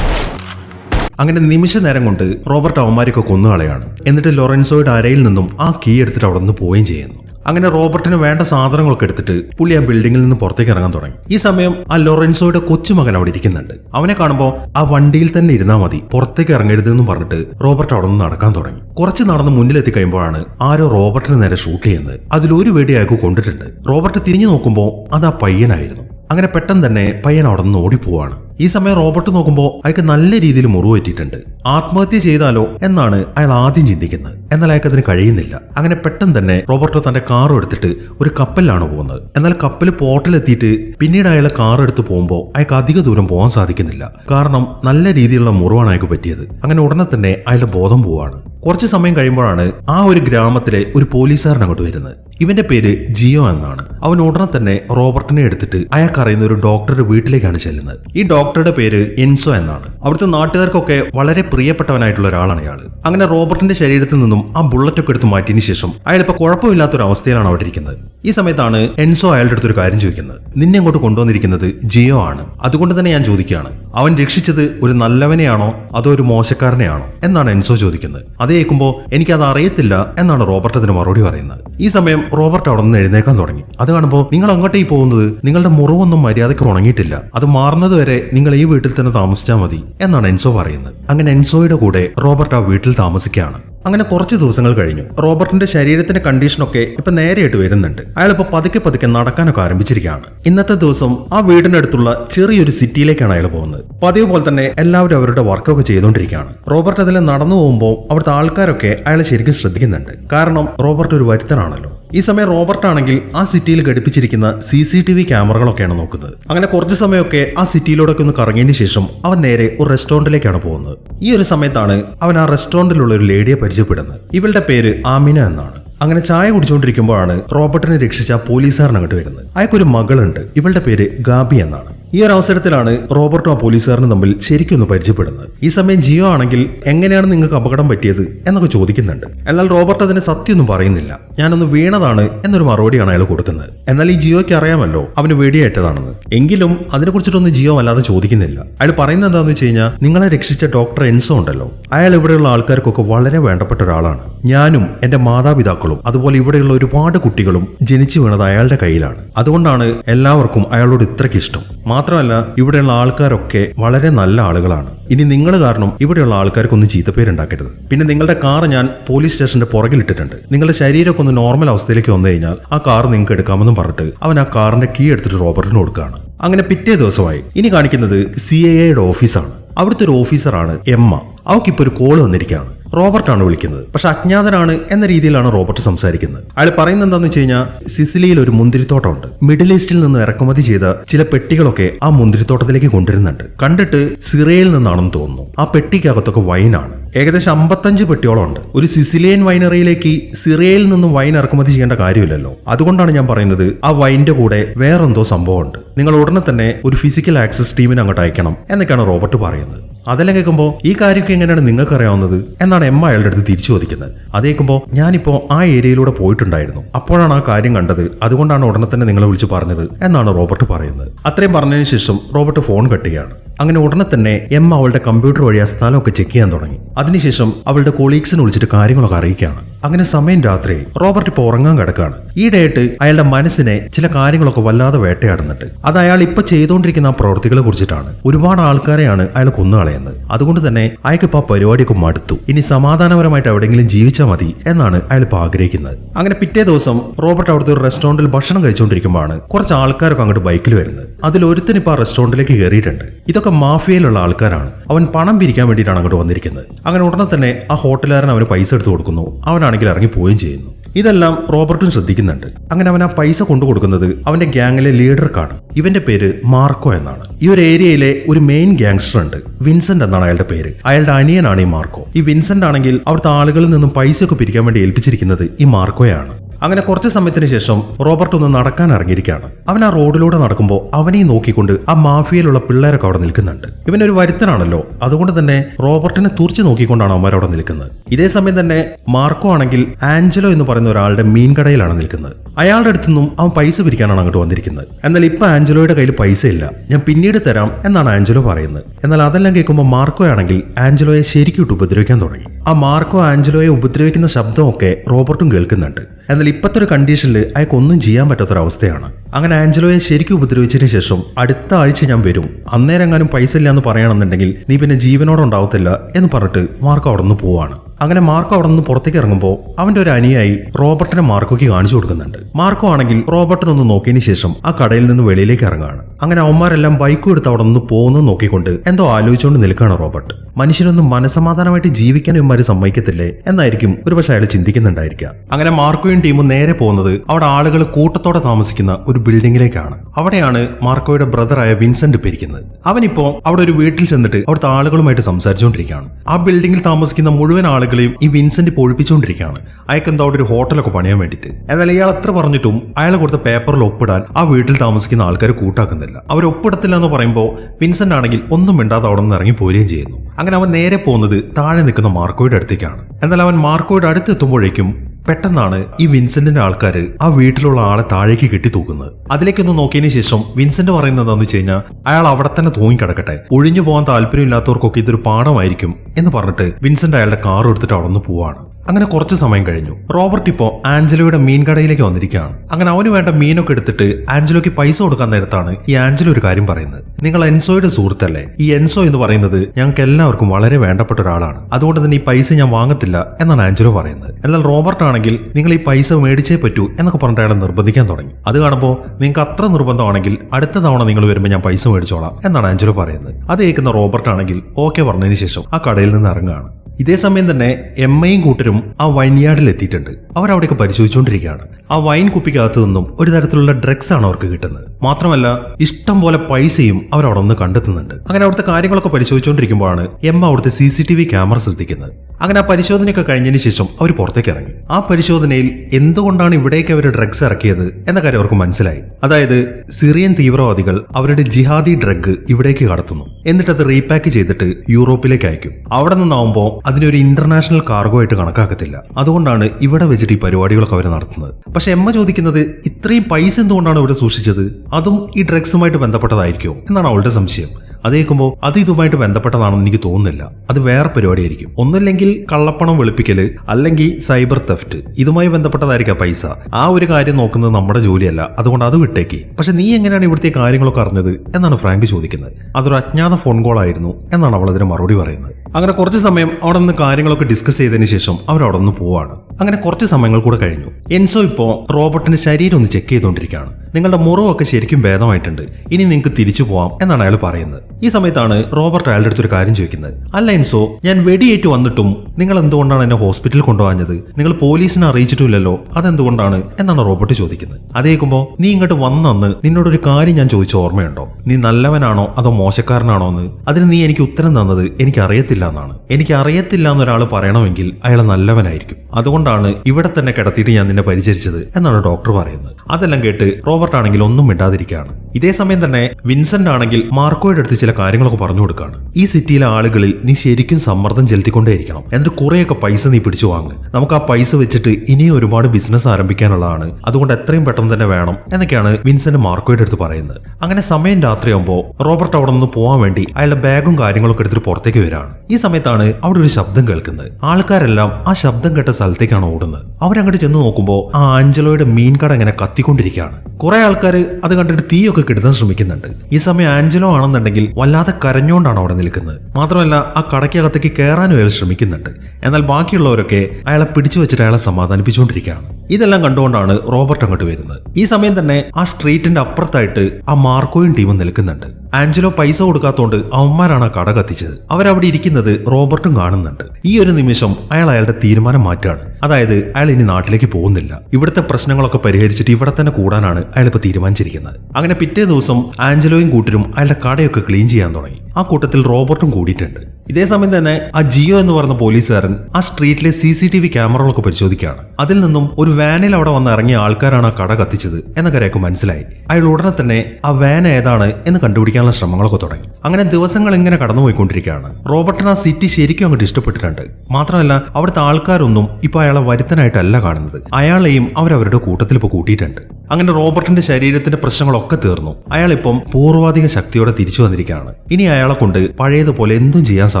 അങ്ങനെ നിമിഷ നേരം കൊണ്ട് റോബർട്ട് അവന്മാരെയൊക്കെ കൊന്നുകളയാണ് എന്നിട്ട് ലോറൻസോയുടെ അരയിൽ നിന്നും ആ കീ എടുത്തിട്ട് അവിടെ നിന്ന് പോവുകയും ചെയ്യുന്നു. അങ്ങനെ റോബർട്ടിന് വേണ്ട സാധനങ്ങളൊക്കെ എടുത്തിട്ട് പുള്ളി ആ ബിൽഡിങ്ങിൽ നിന്ന് പുറത്തേക്ക് ഇറങ്ങാൻ തുടങ്ങി. ഈ സമയം ആ ലോറൻസോയുടെ കൊച്ചുമകൻ അവിടെ ഇരിക്കുന്നുണ്ട്. അവനെ കാണുമ്പോൾ ആ വണ്ടിയിൽ തന്നെ ഇരുന്നാൽ മതി പുറത്തേക്ക് ഇറങ്ങരുത് എന്ന് പറഞ്ഞിട്ട് റോബർട്ട് അവിടെ നിന്ന് നടക്കാൻ തുടങ്ങി. കുറച്ച് നടന്ന് മുന്നിലെത്തി കഴിയുമ്പോഴാണ് ആരോ റോബർട്ടിന് നേരെ ഷൂട്ട് ചെയ്യുന്നത്. അതിലൊരു വെടി അയാൾക്ക് കൊണ്ടിട്ടുണ്ട്. റോബർട്ട് തിരിഞ്ഞു നോക്കുമ്പോൾ അത് ആ പയ്യനായിരുന്നു. അങ്ങനെ പെട്ടെന്ന് തന്നെ പയ്യൻ അവിടെ നിന്ന് ഓടിപ്പോവാണ്. ഈ സമയം റോബർട്ട് നോക്കുമ്പോൾ അയാൾക്ക് നല്ല രീതിയിൽ മുറിവേറ്റിട്ടുണ്ട് ആത്മഹത്യ ചെയ്താലോ എന്നാണ് അയാൾ ആദ്യം ചിന്തിക്കുന്നത്. എന്നാൽ അയാൾക്ക് അതിന് കഴിയുന്നില്ല. അങ്ങനെ പെട്ടെന്ന് തന്നെ റോബർട്ടോ തന്റെ കാറും എടുത്തിട്ട് ഒരു കപ്പലിലാണ് പോകുന്നത്. എന്നാൽ കപ്പൽ പോർട്ടിലെത്തിയിട്ട് പിന്നീട് അയാൾ കാർ എടുത്ത് പോകുമ്പോൾ അയാൾക്ക് അധിക ദൂരം പോകാൻ സാധിക്കുന്നില്ല. കാരണം നല്ല രീതിയിലുള്ള മുറിവാണ് അയാൾക്ക് പറ്റിയത്. അങ്ങനെ ഉടനെ തന്നെ അയാളുടെ ബോധം പോവാണ്. കുറച്ച് സമയം കഴിയുമ്പോഴാണ് ആ ഒരു ഗ്രാമത്തിലെ ഒരു പോലീസുകാരൻ അങ്ങോട്ട് വരുന്നത്. ഇവന്റെ പേര് ജിയോ എന്നാണ്. അവൻ ഉടനെ തന്നെ റോബർട്ടിനെ എടുത്തിട്ട് അയാൾക്ക് അറിയുന്ന ഒരു ഡോക്ടറുടെ വീട്ടിലേക്കാണ് ചെല്ലുന്നത്. ഈ ഡോക്ടറുടെ പേര് എൻസോ എന്നാണ്. അവിടുത്തെ നാട്ടുകാർക്കൊക്കെ വളരെ പ്രിയപ്പെട്ടവനായിട്ടുള്ള ഒരാളാണ് അയാൾ അങ്ങനെ റോബർട്ടിന്റെ ശരീരത്തിൽ നിന്നും ആ ബുള്ളറ്റ് ഒക്കെ എടുത്ത് മാറ്റിയതിനു ശേഷം അയാൾ ഇപ്പൊ കുഴപ്പമില്ലാത്ത ഒരു അവസ്ഥയിലാണ് അവിടെ ഇരിക്കുന്നത്. ഈ സമയത്താണ് എൻസോ അയാളുടെ അടുത്തൊരു കാര്യം ചോദിക്കുന്നത്. നിന്നെ അങ്ങോട്ട് കൊണ്ടുവന്നിരിക്കുന്നത് ജിയോ ആണ്. അതുകൊണ്ട് തന്നെ ഞാൻ ചോദിക്കുകയാണ്. അവൻ രക്ഷിച്ചത് ഒരു നല്ലവനെയാണോ അതോ ഒരു മോശക്കാരനെയാണോ എന്നാണ് എൻസോ ചോദിക്കുന്നത്. അത് കേൾക്കുമ്പോൾ എനിക്കത് അറിയത്തില്ല എന്നാണ് റോബർട്ട് അതിന് മറുപടി പറയുന്നത്. ഈ സമയം റോബർട്ട് അവിടെ നിന്ന് എഴുന്നേക്കാൻ തുടങ്ങി. അത് കാണുമ്പോൾ നിങ്ങൾ അങ്ങോട്ടേക്ക് പോകുന്നത് നിങ്ങളുടെ മുറിവൊന്നും മര്യാദയ്ക്ക് ഉണങ്ങിയിട്ടില്ല. അത് മാറുന്നത് വരെ നിങ്ങൾ ഈ വീട്ടിൽ തന്നെ താമസിച്ചാൽ മതി എന്നാണ് എൻസോ പറയുന്നത്. അങ്ങനെ എൻസോയുടെ കൂടെ റോബർട്ട് ആ വീട്ടിൽ താമസിക്കുകയാണ്. അങ്ങനെ കുറച്ച് ദിവസങ്ങൾ കഴിഞ്ഞു. റോബർട്ടിന്റെ ശരീരത്തിന്റെ കണ്ടീഷനൊക്കെ ഇപ്പൊ നേരെയായിട്ട് വരുന്നുണ്ട്. അയാൾ ഇപ്പൊ പതുക്കെ പതുക്കെ നടക്കാനൊക്കെ ആരംഭിച്ചിരിക്കുകയാണ്. ഇന്നത്തെ ദിവസം ആ വീടിനടുത്തുള്ള ചെറിയൊരു സിറ്റിയിലേക്കാണ് അയാൾ പോകുന്നത്. പതിവ് പോലെ തന്നെ എല്ലാവരും അവരുടെ വർക്കൊക്കെ ചെയ്തുകൊണ്ടിരിക്കുകയാണ്. റോബർട്ട് അതിൽ നടന്നു പോകുമ്പോൾ അവിടുത്തെ ആൾക്കാരൊക്കെ അയാളെ ശരിക്കും ശ്രദ്ധിക്കുന്നുണ്ട്. കാരണം റോബർട്ട് ഒരു വരുത്തനാണല്ലോ. ഈ സമയം റോബർട്ട് ആണെങ്കിൽ ആ സിറ്റിയിൽ ഘടിപ്പിച്ചിരിക്കുന്ന സി സി ടി വി ക്യാമറകളൊക്കെയാണ് നോക്കുന്നത്. അങ്ങനെ കുറച്ച് സമയമൊക്കെ ആ സിറ്റിയിലൂടെ ഒന്ന് കറങ്ങിയതിന് ശേഷം അവൻ നേരെ ഒരു റെസ്റ്റോറന്റിലേക്കാണ് പോകുന്നത്. ഈ ഒരു സമയത്താണ് അവൻ ആ റെസ്റ്റോറന്റിലുള്ള ഒരു ലേഡിയെ പരിചയപ്പെടുന്നത്. ഇവളുടെ പേര് ആമിന എന്നാണ്. അങ്ങനെ ചായ കുടിച്ചുകൊണ്ടിരിക്കുമ്പോഴാണ് റോബർട്ടിനെ രക്ഷിച്ച പോലീസുകാരൻ അങ്ങോട്ട് വരുന്നത്. അയാൾക്കൊരു മകളുണ്ട്. ഇവളുടെ പേര് ഗാബി എന്നാണ്. ഈ ഒരു അവസരത്തിലാണ് റോബർട്ടോ ആ പോലീസുകാരനും തമ്മിൽ ശരിക്കും ഒന്ന് പരിചയപ്പെടുന്നത്. ഈ സമയം ജിയോ ആണെങ്കിൽ എങ്ങനെയാണ് നിങ്ങൾക്ക് അപകടം പറ്റിയത് എന്നൊക്കെ ചോദിക്കുന്നുണ്ട്. എന്നാൽ റോബർട്ട് അതിന് സത്യമൊന്നും പറയുന്നില്ല. ഞാനൊന്ന് വീണതാണ് എന്നൊരു മറുപടിയാണ് അയാൾ കൊടുക്കുന്നത്. എന്നാൽ ഈ ജിയോയ്ക്ക് അറിയാമല്ലോ അവന് വെടിയേറ്റതാണെന്ന്. എങ്കിലും അതിനെക്കുറിച്ചിട്ടൊന്നും ജിയോ അല്ലാതെ ചോദിക്കുന്നില്ല. അയാൾ പറയുന്നത് എന്താണെന്ന് വെച്ച് കഴിഞ്ഞാൽ നിങ്ങളെ രക്ഷിച്ച ഡോക്ടർ എൻസോ ഉണ്ടല്ലോ. അയാൾ ഇവിടെയുള്ള ആൾക്കാർക്കൊക്കെ വളരെ വേണ്ടപ്പെട്ട ഒരാളാണ്. ഞാനും എന്റെ മാതാപിതാക്കളും അതുപോലെ ഇവിടെയുള്ള ഒരുപാട് കുട്ടികളും ജനിച്ചു വീണത് അയാളുടെ കയ്യിലാണ്. അതുകൊണ്ടാണ് എല്ലാവർക്കും അയാളോട് ഇത്രയ്ക്ക് ഇഷ്ടം. മാത്രമല്ല ഇവിടെയുള്ള ആൾക്കാരൊക്കെ വളരെ നല്ല ആളുകളാണ്. ഇനി നിങ്ങൾ കാരണം ഇവിടെയുള്ള ആൾക്കാർക്ക് ആൾക്കാർക്കൊന്നും ചീത്തപ്പേരുണ്ടാക്കരുത് പിന്നെ നിങ്ങളുടെ കാർ ഞാൻ പോലീസ് സ്റ്റേഷന്റെ പുറകിലിട്ടിട്ടുണ്ട്. നിങ്ങളുടെ ശരീരമൊക്കെ ഒന്ന് നോർമൽ അവസ്ഥയിലേക്ക് വന്നു കഴിഞ്ഞാൽ ആ കാർ നിങ്ങൾക്ക് എടുക്കാമെന്നും പറഞ്ഞിട്ട് അവൻ ആ കാറിന്റെ കീ എടുത്തിട്ട് റോബർട്ടിന് കൊടുക്കുകയാണ്. അങ്ങനെ പിറ്റേ ദിവസമായി ഇനി കാണിക്കുന്നത് സി എ എയുടെ ഓഫീസാണ് അവിടുത്തെ ഒരു ഓഫീസറാണ് എമ്മ. അവൾക്കിപ്പോൾ ഒരു കോൾ വന്നിരിക്കുകയാണ്. റോബർട്ടാണ് വിളിക്കുന്നത്. പക്ഷെ അജ്ഞാതനാണ് എന്ന രീതിയിലാണ് റോബർട്ട് സംസാരിക്കുന്നത്. അയാൾ പറയുന്നത് എന്താണെന്ന് വെച്ച് കഴിഞ്ഞാൽ സിസിലിയിൽ ഒരു മുന്തിരിത്തോട്ടമുണ്ട്. മിഡിൽ ഈസ്റ്റിൽ നിന്ന് ഇറക്കുമതി ചെയ്ത ചില പെട്ടികളൊക്കെ ആ മുന്തിരിത്തോട്ടത്തിലേക്ക് കൊണ്ടുവരുന്നുണ്ട്. കണ്ടിട്ട് സിറയിൽ നിന്നാണെന്ന് തോന്നുന്നു. ആ പെട്ടിക്കകത്തൊക്കെ വൈനാണ്. ഏകദേശം അമ്പത്തഞ്ച് പെട്ടിയോളം ഉണ്ട് ഒരു സിസിലിയൻ വൈനറിയിലേക്ക് സിറയിൽ നിന്നും വൈൻ ഇറക്കുമതി ചെയ്യേണ്ട കാര്യമില്ലല്ലോ. അതുകൊണ്ടാണ് ഞാൻ പറയുന്നത് ആ വൈന്റെ കൂടെ വേറെന്തോ സംഭവമുണ്ട്. നിങ്ങൾ ഉടനെ തന്നെ ഒരു ഫിസിക്കൽ ആക്സസ് ടീമിനെ അങ്ങോട്ട് അയക്കണം എന്നൊക്കെയാണ് റോബർട്ട് പറയുന്നത്. അതെല്ലാം കേൾക്കുമ്പോൾ ഈ കാര്യമൊക്കെ എങ്ങനെയാണ് നിങ്ങൾക്ക് അറിയാവുന്നത് എന്നാണ് എമ്മ അയാളുടെ അടുത്ത് തിരിച്ചു ചോദിക്കുന്നത്. അത് കേൾക്കുമ്പോൾ ഞാനിപ്പോൾ ആ ഏരിയയിലൂടെ പോയിട്ടുണ്ടായിരുന്നു. അപ്പോഴാണ് ആ കാര്യം കണ്ടത്. അതുകൊണ്ടാണ് ഉടനെ തന്നെ നിങ്ങളെ വിളിച്ച് പറഞ്ഞത് എന്നാണ് റോബർട്ട് പറയുന്നത്. അത്രയും പറഞ്ഞതിന് ശേഷം റോബർട്ട് ഫോൺ കട്ട് ചെയ്യാണ് അങ്ങനെ ഉടനെ തന്നെ എം അവളുടെ കമ്പ്യൂട്ടർ വഴി ആ സ്ഥലമൊക്കെ ചെക്ക് ചെയ്യാൻ തുടങ്ങി. അതിനുശേഷം അവളുടെ കൊളീഗ്സിനെ വിളിച്ചിട്ട് കാര്യങ്ങളൊക്കെ അറിയിക്കുകയാണ്. അങ്ങനെ സമയം രാത്രി റോബർട്ട് ഇപ്പോൾ ഉറങ്ങാൻ കിടക്കാണ്. ഈയിടെയായിട്ട് അയാളുടെ മനസ്സിനെ ചില കാര്യങ്ങളൊക്കെ വല്ലാതെ വേട്ടയാടുന്നുണ്ട്. അത് അയാൾ ഇപ്പൊ ചെയ്തുകൊണ്ടിരിക്കുന്ന ആ പ്രവൃത്തികളെ കുറിച്ചിട്ടാണ്. ഒരുപാട് ആൾക്കാരെയാണ് അയാൾ കൊന്നുകളയുന്നത് അതുകൊണ്ട് തന്നെ അയാൾക്ക് ഇപ്പോൾ ആ പരിപാടിയൊക്കെ മടുത്തു. ഇനി സമാധാനപരമായിട്ട് എവിടെയെങ്കിലും ജീവിച്ചാൽ മതി എന്നാണ് അയാൾ ഇപ്പോൾ ആഗ്രഹിക്കുന്നത്. അങ്ങനെ പിറ്റേ ദിവസം റോബർട്ട് അവിടുത്തെ ഒരു റെസ്റ്റോറന്റിൽ ഭക്ഷണം കഴിച്ചുകൊണ്ടിരിക്കുമ്പോഴാണ് കുറച്ച് ആൾക്കാരൊക്കെ അങ്ങോട്ട് ബൈക്കിൽ വരുന്നത്. അതിൽ ഒരുത്തനിപ്പോൾ ആ റെസ്റ്റോറന്റിലേക്ക് കയറിയിട്ടുണ്ട്. ഇതൊക്കെ മാഫിയയിലുള്ള ആൾക്കാരാണ്. അവൻ പണം പിരിക്കാൻ വേണ്ടിയിട്ടാണ് അങ്ങോട്ട് വന്നിരിക്കുന്നത്. അങ്ങനെ ഉടനെ തന്നെ ആ ഹോട്ടലുകാരൻ അവന് പൈസ എടുത്തു കൊടുക്കുന്നു. അവനാണെങ്കിൽ ഇറങ്ങി പോവുകയും ചെയ്യുന്നു. ഇതെല്ലാം റോബർട്ടും ശ്രദ്ധിക്കുന്നുണ്ട്. അങ്ങനെ അവൻ ആ പൈസ കൊണ്ടു കൊടുക്കുന്നത് അവന്റെ ഗ്യാങ്ങിലെ ലീഡർക്കാണ് ഇവന്റെ പേര് മാർക്കോ എന്നാണ്. ഈ ഒരു ഏരിയയിലെ ഒരു മെയിൻ ഗ്യാങ്സ്റ്റർ ഉണ്ട്. വിൻസെന്റ് എന്നാണ് അയാളുടെ പേര്. അയാളുടെ അനിയനാണ് ഈ മാർക്കോ. ഈ വിൻസെന്റ് ആണെങ്കിൽ അവിടുത്തെ ആളുകളിൽ നിന്നും പൈസയൊക്കെ പിരിക്കാൻ വേണ്ടി ഏൽപ്പിച്ചിരിക്കുന്നത് ഈ മാർക്കോയാണ്. അങ്ങനെ കുറച്ച് സമയത്തിന് ശേഷം റോബർട്ട് ഒന്ന് നടക്കാൻ ഇറങ്ങിയിരിക്കുകയാണ്. അവൻ ആ റോഡിലൂടെ നടക്കുമ്പോൾ അവനെയും നോക്കിക്കൊണ്ട് ആ മാഫിയയിലുള്ള പിള്ളേരൊക്കെ അവിടെ നിൽക്കുന്നുണ്ട്. ഇവനൊരു വരുത്തനാണല്ലോ. അതുകൊണ്ട് തന്നെ റോബർട്ടിനെ തുറച്ചു നോക്കിക്കൊണ്ടാണ് അവന്മാർ അവിടെ നിൽക്കുന്നത്. ഇതേ സമയം തന്നെ മാർക്കോ ആണെങ്കിൽ ആഞ്ചലോ എന്ന് പറയുന്ന ഒരാളുടെ മീൻ കടയിലാണ് നിൽക്കുന്നത്. അയാളുടെ അടുത്തുനിന്നും അവൻ പൈസ പിരിക്കാനാണ് അങ്ങോട്ട് വന്നിരിക്കുന്നത്. എന്നാൽ ഇപ്പൊ ആഞ്ചലോയുടെ കയ്യിൽ പൈസ ഇല്ല ഞാൻ പിന്നീട് തരാം എന്നാണ് ആഞ്ചലോ പറയുന്നത്. എന്നാൽ അതെല്ലാം കേൾക്കുമ്പോൾ മാർക്കോ ആണെങ്കിൽ ആഞ്ചലോയെ ശരിക്കും ഉപദ്രവിക്കാൻ തുടങ്ങി. ആ മാർക്കോ ആഞ്ചലോയെ ഉപദ്രവിക്കുന്ന ശബ്ദമൊക്കെ റോബർട്ടും കേൾക്കുന്നുണ്ട്. എന്നാൽ ഇപ്പോഴത്തെ ഒരു കണ്ടീഷനിൽ അയാൾക്ക് ഒന്നും ചെയ്യാൻ പറ്റാത്തൊരവസ്ഥയാണ്. അങ്ങനെ ആഞ്ചലോയെ ശരിക്കും ഉപദ്രവിച്ചതിന് ശേഷം അടുത്ത ആഴ്ച ഞാൻ വരും. അന്നേരം എങ്ങാനും പൈസ ഇല്ല എന്ന് പറയണമെന്നുണ്ടെങ്കിൽ നീ പിന്നെ ജീവനോടെ ഉണ്ടാവത്തില്ല എന്ന് പറഞ്ഞിട്ട് മാർക്കോ അവിടെ നിന്ന് പോവാണ്. അങ്ങനെ മാർക്കോ അവിടെ നിന്ന് പുറത്തേക്ക് ഇറങ്ങുമ്പോൾ അവന്റെ ഒരു അനിയായി റോബർട്ടിനെ മാർക്കോയ്ക്ക് കാണിച്ചു കൊടുക്കുന്നുണ്ട്. മാർക്കോ ആണെങ്കിൽ റോബർട്ടിനൊന്ന് നോക്കിയതിന് ശേഷം ആ കടയിൽ നിന്ന് വെളിയിലേക്ക് ഇറങ്ങുകയാണ്. അങ്ങനെ അവന്മാരെല്ലാം ബൈക്കും എടുത്ത് അവിടെ നിന്ന് പോകുന്നു നോക്കിക്കൊണ്ട് എന്തോ ആലോചിച്ചുകൊണ്ട് നിൽക്കുകയാണ് റോബർട്ട്. മനുഷ്യനൊന്നും മനസമാധാനമായിട്ട് ജീവിക്കാൻ ഇവന്മാര് സമ്മതിക്കത്തില്ലേ എന്നായിരിക്കും ഒരുപക്ഷെ അയാൾ ചിന്തിക്കുന്നുണ്ടായിരിക്കുക. അങ്ങനെ മാർക്കോയും ടീമും നേരെ പോകുന്നത് അവിടെ ആളുകൾ കൂട്ടത്തോടെ താമസിക്കുന്ന ഒരു ബിൽഡിങ്ങിലേക്കാണ്. അവിടെയാണ് മാർക്കോയുടെ ബ്രദറായ വിൻസെന്റ് ഇരിക്കുന്നത്. അവനിപ്പോ അവിടെ ഒരു വീട്ടിൽ ചെന്നിട്ട് അവിടുത്തെ ആളുകളുമായിട്ട് സംസാരിച്ചുകൊണ്ടിരിക്കുകയാണ്. ആ ബിൽഡിംഗിൽ താമസിക്കുന്ന മുഴുവൻ ആളുകളെയും ഈ വിൻസെന്റ് പൊഴിപ്പിച്ചുകൊണ്ടിരിക്കുകയാണ്. അയാൾക്ക് അവിടെ ഒരു ഹോട്ടലൊക്കെ പണിയാൻ വേണ്ടിയിട്ട്. എന്നാൽ ഇയാൾ അത്ര പറഞ്ഞിട്ടും അയാൾ കൊടുത്ത പേപ്പറിൽ ഒപ്പിടാൻ ആ വീട്ടിൽ താമസിക്കുന്ന ആൾക്കാർ കൂട്ടാക്കുന്നില്ല. അവർ ഒപ്പിടത്തില്ല എന്ന് പറയുമ്പോൾ വിൻസെന്റ് ആണെങ്കിൽ ഒന്നും മിണ്ടാതെ അവിടെ നിന്ന് ഇറങ്ങി പോരുകയും ചെയ്യുന്നു. അങ്ങനെ അവൻ നേരെ പോകുന്നത് താഴെ നിൽക്കുന്ന മാർക്കോയുടെ അടുത്തേക്കാണ്. എന്നാൽ അവൻ മാർക്കോയുടെ അടുത്ത് എത്തുമ്പോഴേക്കും പെട്ടെന്നാണ് ഈ വിൻസെന്റിന്റെ ആൾക്കാർ ആ വീട്ടിലുള്ള ആളെ താഴേക്ക് കെട്ടി തൂക്കുന്നത്. അതിലേക്കൊന്ന് നോക്കിയതിന് ശേഷം വിൻസെന്റ് പറയുന്നത് എന്താണെന്ന് വെച്ച് കഴിഞ്ഞാൽ അയാൾ അവിടെ തന്നെ തൂങ്ങിക്കിടക്കട്ടെ. ഒഴിഞ്ഞു പോകാൻ താല്പര്യമില്ലാത്തവർക്കൊക്കെ ഇതൊരു പാഠമായിരിക്കും എന്ന് പറഞ്ഞിട്ട് വിൻസെന്റ് അയാളുടെ കാർ എടുത്തിട്ട് അവിടെ നിന്ന് പോവാണ്. അങ്ങനെ കുറച്ച് സമയം കഴിഞ്ഞു. റോബർട്ട് ഇപ്പോ ആഞ്ചലോയുടെ മീൻ കടയിലേക്ക് വന്നിരിക്കുകയാണ്. അങ്ങനെ അവന് വേണ്ട മീനൊക്കെ എടുത്തിട്ട് ആഞ്ചലോയ്ക്ക് പൈസ കൊടുക്കാൻ നേരത്താണ് ഈ ആഞ്ചലോ ഒരു കാര്യം പറയുന്നത്. നിങ്ങൾ എൻസോയുടെ സുഹൃത്തല്ലേ? ഈ എൻസോ എന്ന് പറയുന്നത് ഞങ്ങൾക്ക് എല്ലാവർക്കും വളരെ വേണ്ടപ്പെട്ട ഒരാളാണ്. അതുകൊണ്ട് തന്നെ ഈ പൈസ ഞാൻ വാങ്ങത്തില്ല എന്നാണ് ആഞ്ചലോ പറയുന്നത്. എന്നാൽ റോബർട്ട് ആണെങ്കിൽ നിങ്ങൾ ഈ പൈസ മേടിച്ചേ പറ്റൂ എന്നൊക്കെ പറഞ്ഞിട്ട് അയാളെ നിർബന്ധിക്കാൻ തുടങ്ങി. അത് കാണുമ്പോൾ നിങ്ങൾക്ക് അത്ര നിർബന്ധമാണെങ്കിൽ അടുത്ത തവണ നിങ്ങൾ വരുമ്പോൾ ഞാൻ പൈസ മേടിച്ചോളാം എന്നാണ് ആഞ്ചലോ പറയുന്നത്. അത് കേൾക്കുന്ന റോബർട്ട് ആണെങ്കിൽ ഓക്കെ പറഞ്ഞതിന് ശേഷം ആ കടയിൽ നിന്ന് ഇറങ്ങുകയാണ്. ഇതേ സമയം തന്നെ എമ്മയും കൂട്ടരും ആ വൈൻയാർഡിൽ എത്തിയിട്ടുണ്ട്. അവർ അവിടെയൊക്കെ പരിശോധിച്ചുകൊണ്ടിരിക്കുകയാണ്. ആ വൈൻ കുപ്പിക്കകത്ത് നിന്നും ഒരു തരത്തിലുള്ള ഡ്രഗ്സ് ആണ് അവർക്ക് കിട്ടുന്നത്. മാത്രമല്ല ഇഷ്ടം പോലെ പൈസയും അവർ അവിടെ നിന്ന് കണ്ടെത്തുന്നുണ്ട്. അങ്ങനെ അവിടുത്തെ കാര്യങ്ങളൊക്കെ പരിശോധിച്ചുകൊണ്ടിരിക്കുമ്പോഴാണ് എമ്മ അവിടുത്തെ C C T V camera ശ്രദ്ധിക്കുന്നത്. അങ്ങനെ ആ പരിശോധനയൊക്കെ കഴിഞ്ഞതിന് ശേഷം അവർ പുറത്തേക്ക് ഇറങ്ങി. ആ പരിശോധനയിൽ എന്തുകൊണ്ടാണ് ഇവിടേക്ക് അവർ ഡ്രഗ്സ് ഇറക്കിയത് എന്ന കാര്യം അവർക്ക് മനസ്സിലായി. അതായത് സിറിയൻ തീവ്രവാദികൾ അവരുടെ ജിഹാദി ഡ്രഗ് ഇവിടേക്ക് കടത്തുന്നു. എന്നിട്ട് അത് റീപാക്ക് ചെയ്തിട്ട് യൂറോപ്പിലേക്ക് അയക്കും. അവിടെ നിന്നാവുമ്പോൾ അതിനൊരു ഇന്റർനാഷണൽ കാർഗോ ആയിട്ട് കണക്കാക്കത്തില്ല. അതുകൊണ്ടാണ് ഇവിടെ വെച്ചിട്ട് ഈ പരിപാടികളൊക്കെ അവർ നടത്തുന്നത്. പക്ഷെ എമ്മ ചോദിക്കുന്നത് ഇത്രയും പൈസ എന്തുകൊണ്ടാണ് ഇവിടെ സൂക്ഷിച്ചത്? അതും ഈ ഡ്രഗ്സുമായിട്ട് ബന്ധപ്പെട്ടതായിരിക്കും എന്നാണ് അവളുടെ സംശയം. അത് കേൾക്കുമ്പോൾ അത് ഇതുമായിട്ട് ബന്ധപ്പെട്ടതാണെന്ന് എനിക്ക് തോന്നുന്നില്ല. അത് വേറെ പരിപാടിയായിരിക്കും. ഒന്നല്ലെങ്കിൽ കള്ളപ്പണം വെളുപ്പിക്കൽ അല്ലെങ്കിൽ സൈബർ തെഫ്റ്റ്. ഇതുമായി ബന്ധപ്പെട്ടതായിരിക്കാം പൈസ. ആ ഒരു കാര്യം നോക്കുന്നത് നമ്മുടെ ജോലിയല്ല. അതുകൊണ്ട് അത് വിട്ടേക്ക്. പക്ഷെ നീ എങ്ങനെയാണ് ഇവിടുത്തെ കാര്യങ്ങളൊക്കെ അറിഞ്ഞത്? എന്നാണ് ഫ്രാങ്ക് ചോദിക്കുന്നത്. അതൊരു അജ്ഞാത ഫോൺ കോൾ ആയിരുന്നു. എന്നാണ് അവൾ അതിന് മറുപടി പറയുന്നത്. അങ്ങനെ കുറച്ച് സമയം അവിടെ നിന്ന് കാര്യങ്ങളൊക്കെ ഡിസ്കസ് ചെയ്തതിന് ശേഷം അവർ അവിടെ നിന്ന് പോവാണ്. അങ്ങനെ കുറച്ച് സമയങ്ങൾ കൂടെ കഴിഞ്ഞു. എൻസോ ഇപ്പോൾ റോബർട്ടിന് ശരീരം ഒന്ന് ചെക്ക് ചെയ്തുകൊണ്ടിരിക്കുകയാണ് നിങ്ങളുടെ മുറിവൊക്കെ ശരിക്കും ഭേദമായിട്ടുണ്ട്. ഇനി നിങ്ങൾക്ക് തിരിച്ചു പോവാം എന്നാണ് അയാൾ പറയുന്നത്. ഈ സമയത്താണ് റോബർട്ട് അയാളുടെ അടുത്തൊരു കാര്യം ചോദിക്കുന്നത്. അല്ല എൻസോ ഞാൻ വെടിയേറ്റ് വന്നിട്ടും നിങ്ങൾ എന്തുകൊണ്ടാണ് എന്നെ ഹോസ്പിറ്റലിൽ കൊണ്ടുപോകാഞ്ഞത്? നിങ്ങൾ പോലീസിനെ അറിയിച്ചിട്ടില്ലല്ലോ. അതെന്തുകൊണ്ടാണ് എന്നാണ് റോബർട്ട് ചോദിക്കുന്നത്. അതേക്കുമ്പോൾ നീ ഇങ്ങോട്ട് വന്നന്ന് നിന്നോടൊരു കാര്യം ഞാൻ ചോദിച്ച ഓർമ്മയുണ്ടോ? നീ നല്ലവനാണോ അതോ മോശക്കാരനാണോ എന്ന്? അതിന് നീ എനിക്ക് ഉത്തരം തന്നത് എനിക്ക് അറിയത്തില്ല എന്നാണ് എനിക്ക് അറിയത്തില്ല എന്നൊരാൾ പറയണമെങ്കിൽ അയാൾ നല്ലവനായിരിക്കും. അതുകൊണ്ടാണ് ഇവിടെ തന്നെ കിടത്തിയിട്ട് ഞാൻ നിന്നെ പരിചരിച്ചത് എന്നാണ് ഡോക്ടർ പറയുന്നത്. അതെല്ലാം കേട്ട് റോബർട്ട് ആണെങ്കിൽ ഒന്നും മിണ്ടാതിരിക്കുകയാണ്. ഇതേ സമയം തന്നെ വിൻസെന്റ് ആണെങ്കിൽ മാർക്കോയുടെ അടുത്ത് ചില കാര്യങ്ങളൊക്കെ പറഞ്ഞു കൊടുക്കുകയാണ് ഈ സിറ്റിയിലെ ആളുകളിൽ നീ ശരിക്കും സമ്മർദ്ദം ചെലുത്തിക്കൊണ്ടേയിരിക്കണം. എന്നിട്ട് കുറേയൊക്കെ പൈസ നീ പിടിച്ചു വാങ്ങ്. നമുക്ക് ആ പൈസ വെച്ചിട്ട് ഇനിയും ഒരുപാട് ബിസിനസ് ആരംഭിക്കാനുള്ളതാണ്. അതുകൊണ്ട് എത്രയും പെട്ടെന്ന് തന്നെ വേണം എന്നൊക്കെയാണ് വിൻസെന്റ് മാർക്കോയുടെ അടുത്ത് പറയുന്നത്. അങ്ങനെ സമയം രാത്രിയാകുമ്പോൾ റോബർട്ട് അവിടെ നിന്ന് പോകാൻ വേണ്ടി അയാളുടെ ബാഗും കാര്യങ്ങളൊക്കെ എടുത്തിട്ട് പുറത്തേക്ക് വരികയാണ്. ഈ സമയത്താണ് അവിടെ ഒരു ശബ്ദം കേൾക്കുന്നത്. ആൾക്കാരെല്ലാം ആ ശബ്ദം കേട്ട സ്ഥലത്തേക്കാണ് ഓടുന്നത്. അവരങ്ങോട്ട് ചെന്ന് നോക്കുമ്പോൾ ആ ആഞ്ചലോയുടെ മീൻ കട ഇങ്ങനെ കത്തിക്കൊണ്ടിരിക്കുകയാണ്. കുറെ ആൾക്കാർ അത് കണ്ടിട്ട് തീയൊക്കെ കിടത്താൻ ശ്രമിക്കുന്നുണ്ട്. ഈ സമയം ആഞ്ചലോ ആണെന്നുണ്ടെങ്കിൽ വല്ലാതെ കരഞ്ഞുകൊണ്ടാണ് അവിടെ നിൽക്കുന്നത്. മാത്രമല്ല ആ കടയ്ക്കകത്തേക്ക് കയറാനും അയാൾ ശ്രമിക്കുന്നുണ്ട്. എന്നാൽ ബാക്കിയുള്ളവരൊക്കെ അയാളെ പിടിച്ചു വെച്ചിട്ട് അയാളെ സമാധാനിപ്പിച്ചുകൊണ്ടിരിക്കുകയാണ്. ഇതെല്ലാം കണ്ടുകൊണ്ടാണ് റോബർട്ട് അങ്ങോട്ട് വരുന്നത്. ഈ സമയം തന്നെ ആ സ്ട്രീറ്റിന്റെ അപ്പുറത്തായിട്ട് ആ മാർക്കോയും ടീമും നിൽക്കുന്നുണ്ട്. ആഞ്ചലോ പൈസ കൊടുക്കാത്തോണ്ട് അവന്മാരാണ് കട കത്തിച്ചത്. അവരവിടെ ഇരിക്കുന്നത് റോബർട്ടും കാണുന്നുണ്ട്. ഈ ഒരു നിമിഷം അയാൾ അയാളുടെ തീരുമാനം മാറ്റാണ്. അതായത് അയാൾ ഇനി നാട്ടിലേക്ക് പോകുന്നില്ല. ഇവിടുത്തെ പ്രശ്നങ്ങളൊക്കെ പരിഹരിച്ചിട്ട് ഇവിടെ തന്നെ കൂടാനാണ് അയാൾ ഇപ്പൊ തീരുമാനിച്ചിരിക്കുന്നത്. അങ്ങനെ പിറ്റേ ദിവസം ആഞ്ചലോയും കൂട്ടരും അയാളുടെ കടയൊക്കെ ക്ലീൻ ചെയ്യാൻ തുടങ്ങി. ആ കൂട്ടത്തിൽ റോബർട്ടും കൂടിയിട്ടുണ്ട്. ഇതേ സമയം തന്നെ ആ ജിയോ എന്ന് പറയുന്ന പോലീസുകാരൻ ആ സ്ട്രീറ്റിലെ സി സി ടി വി ക്യാമറകളൊക്കെ പരിശോധിക്കുകയാണ്. അതിൽ നിന്നും ഒരു വാനിൽ അവിടെ വന്ന് ഇറങ്ങിയ ആൾക്കാരാണ് ആ കട കത്തിച്ചത് എന്ന കാര്യമൊക്കെ മനസ്സിലായി. അയാൾ ഉടനെ തന്നെ ആ വാൻ ഏതാണ് എന്ന് കണ്ടുപിടിക്കാനുള്ള ശ്രമങ്ങളൊക്കെ തുടങ്ങി. അങ്ങനെ ദിവസങ്ങൾ ഇങ്ങനെ കടന്നുപോയിക്കൊണ്ടിരിക്കുകയാണ്. റോബർട്ടിന് ആ സിറ്റി ശരിക്കും അങ്ങോട്ട് ഇഷ്ടപ്പെട്ടിട്ടുണ്ട്. മാത്രമല്ല അവിടുത്തെ ആൾക്കാരൊന്നും ഇപ്പൊ അയാളെ വരുത്തനായിട്ടല്ല കാണുന്നത്. അയാളെയും അവരവരുടെ കൂട്ടത്തിൽ ഇപ്പൊ കൂട്ടിയിട്ടുണ്ട്. അങ്ങനെ റോബർട്ടിന്റെ ശരീരത്തിന്റെ പ്രശ്നങ്ങളൊക്കെ തീർന്നു. അയാളിപ്പം പൂർവാധിക ശക്തിയോടെ തിരിച്ചു വന്നിരിക്കുകയാണ്. ഇനി അയാളെ കൊണ്ട് പഴയതുപോലെ എന്തും ചെയ്യാൻ സാധിക്കും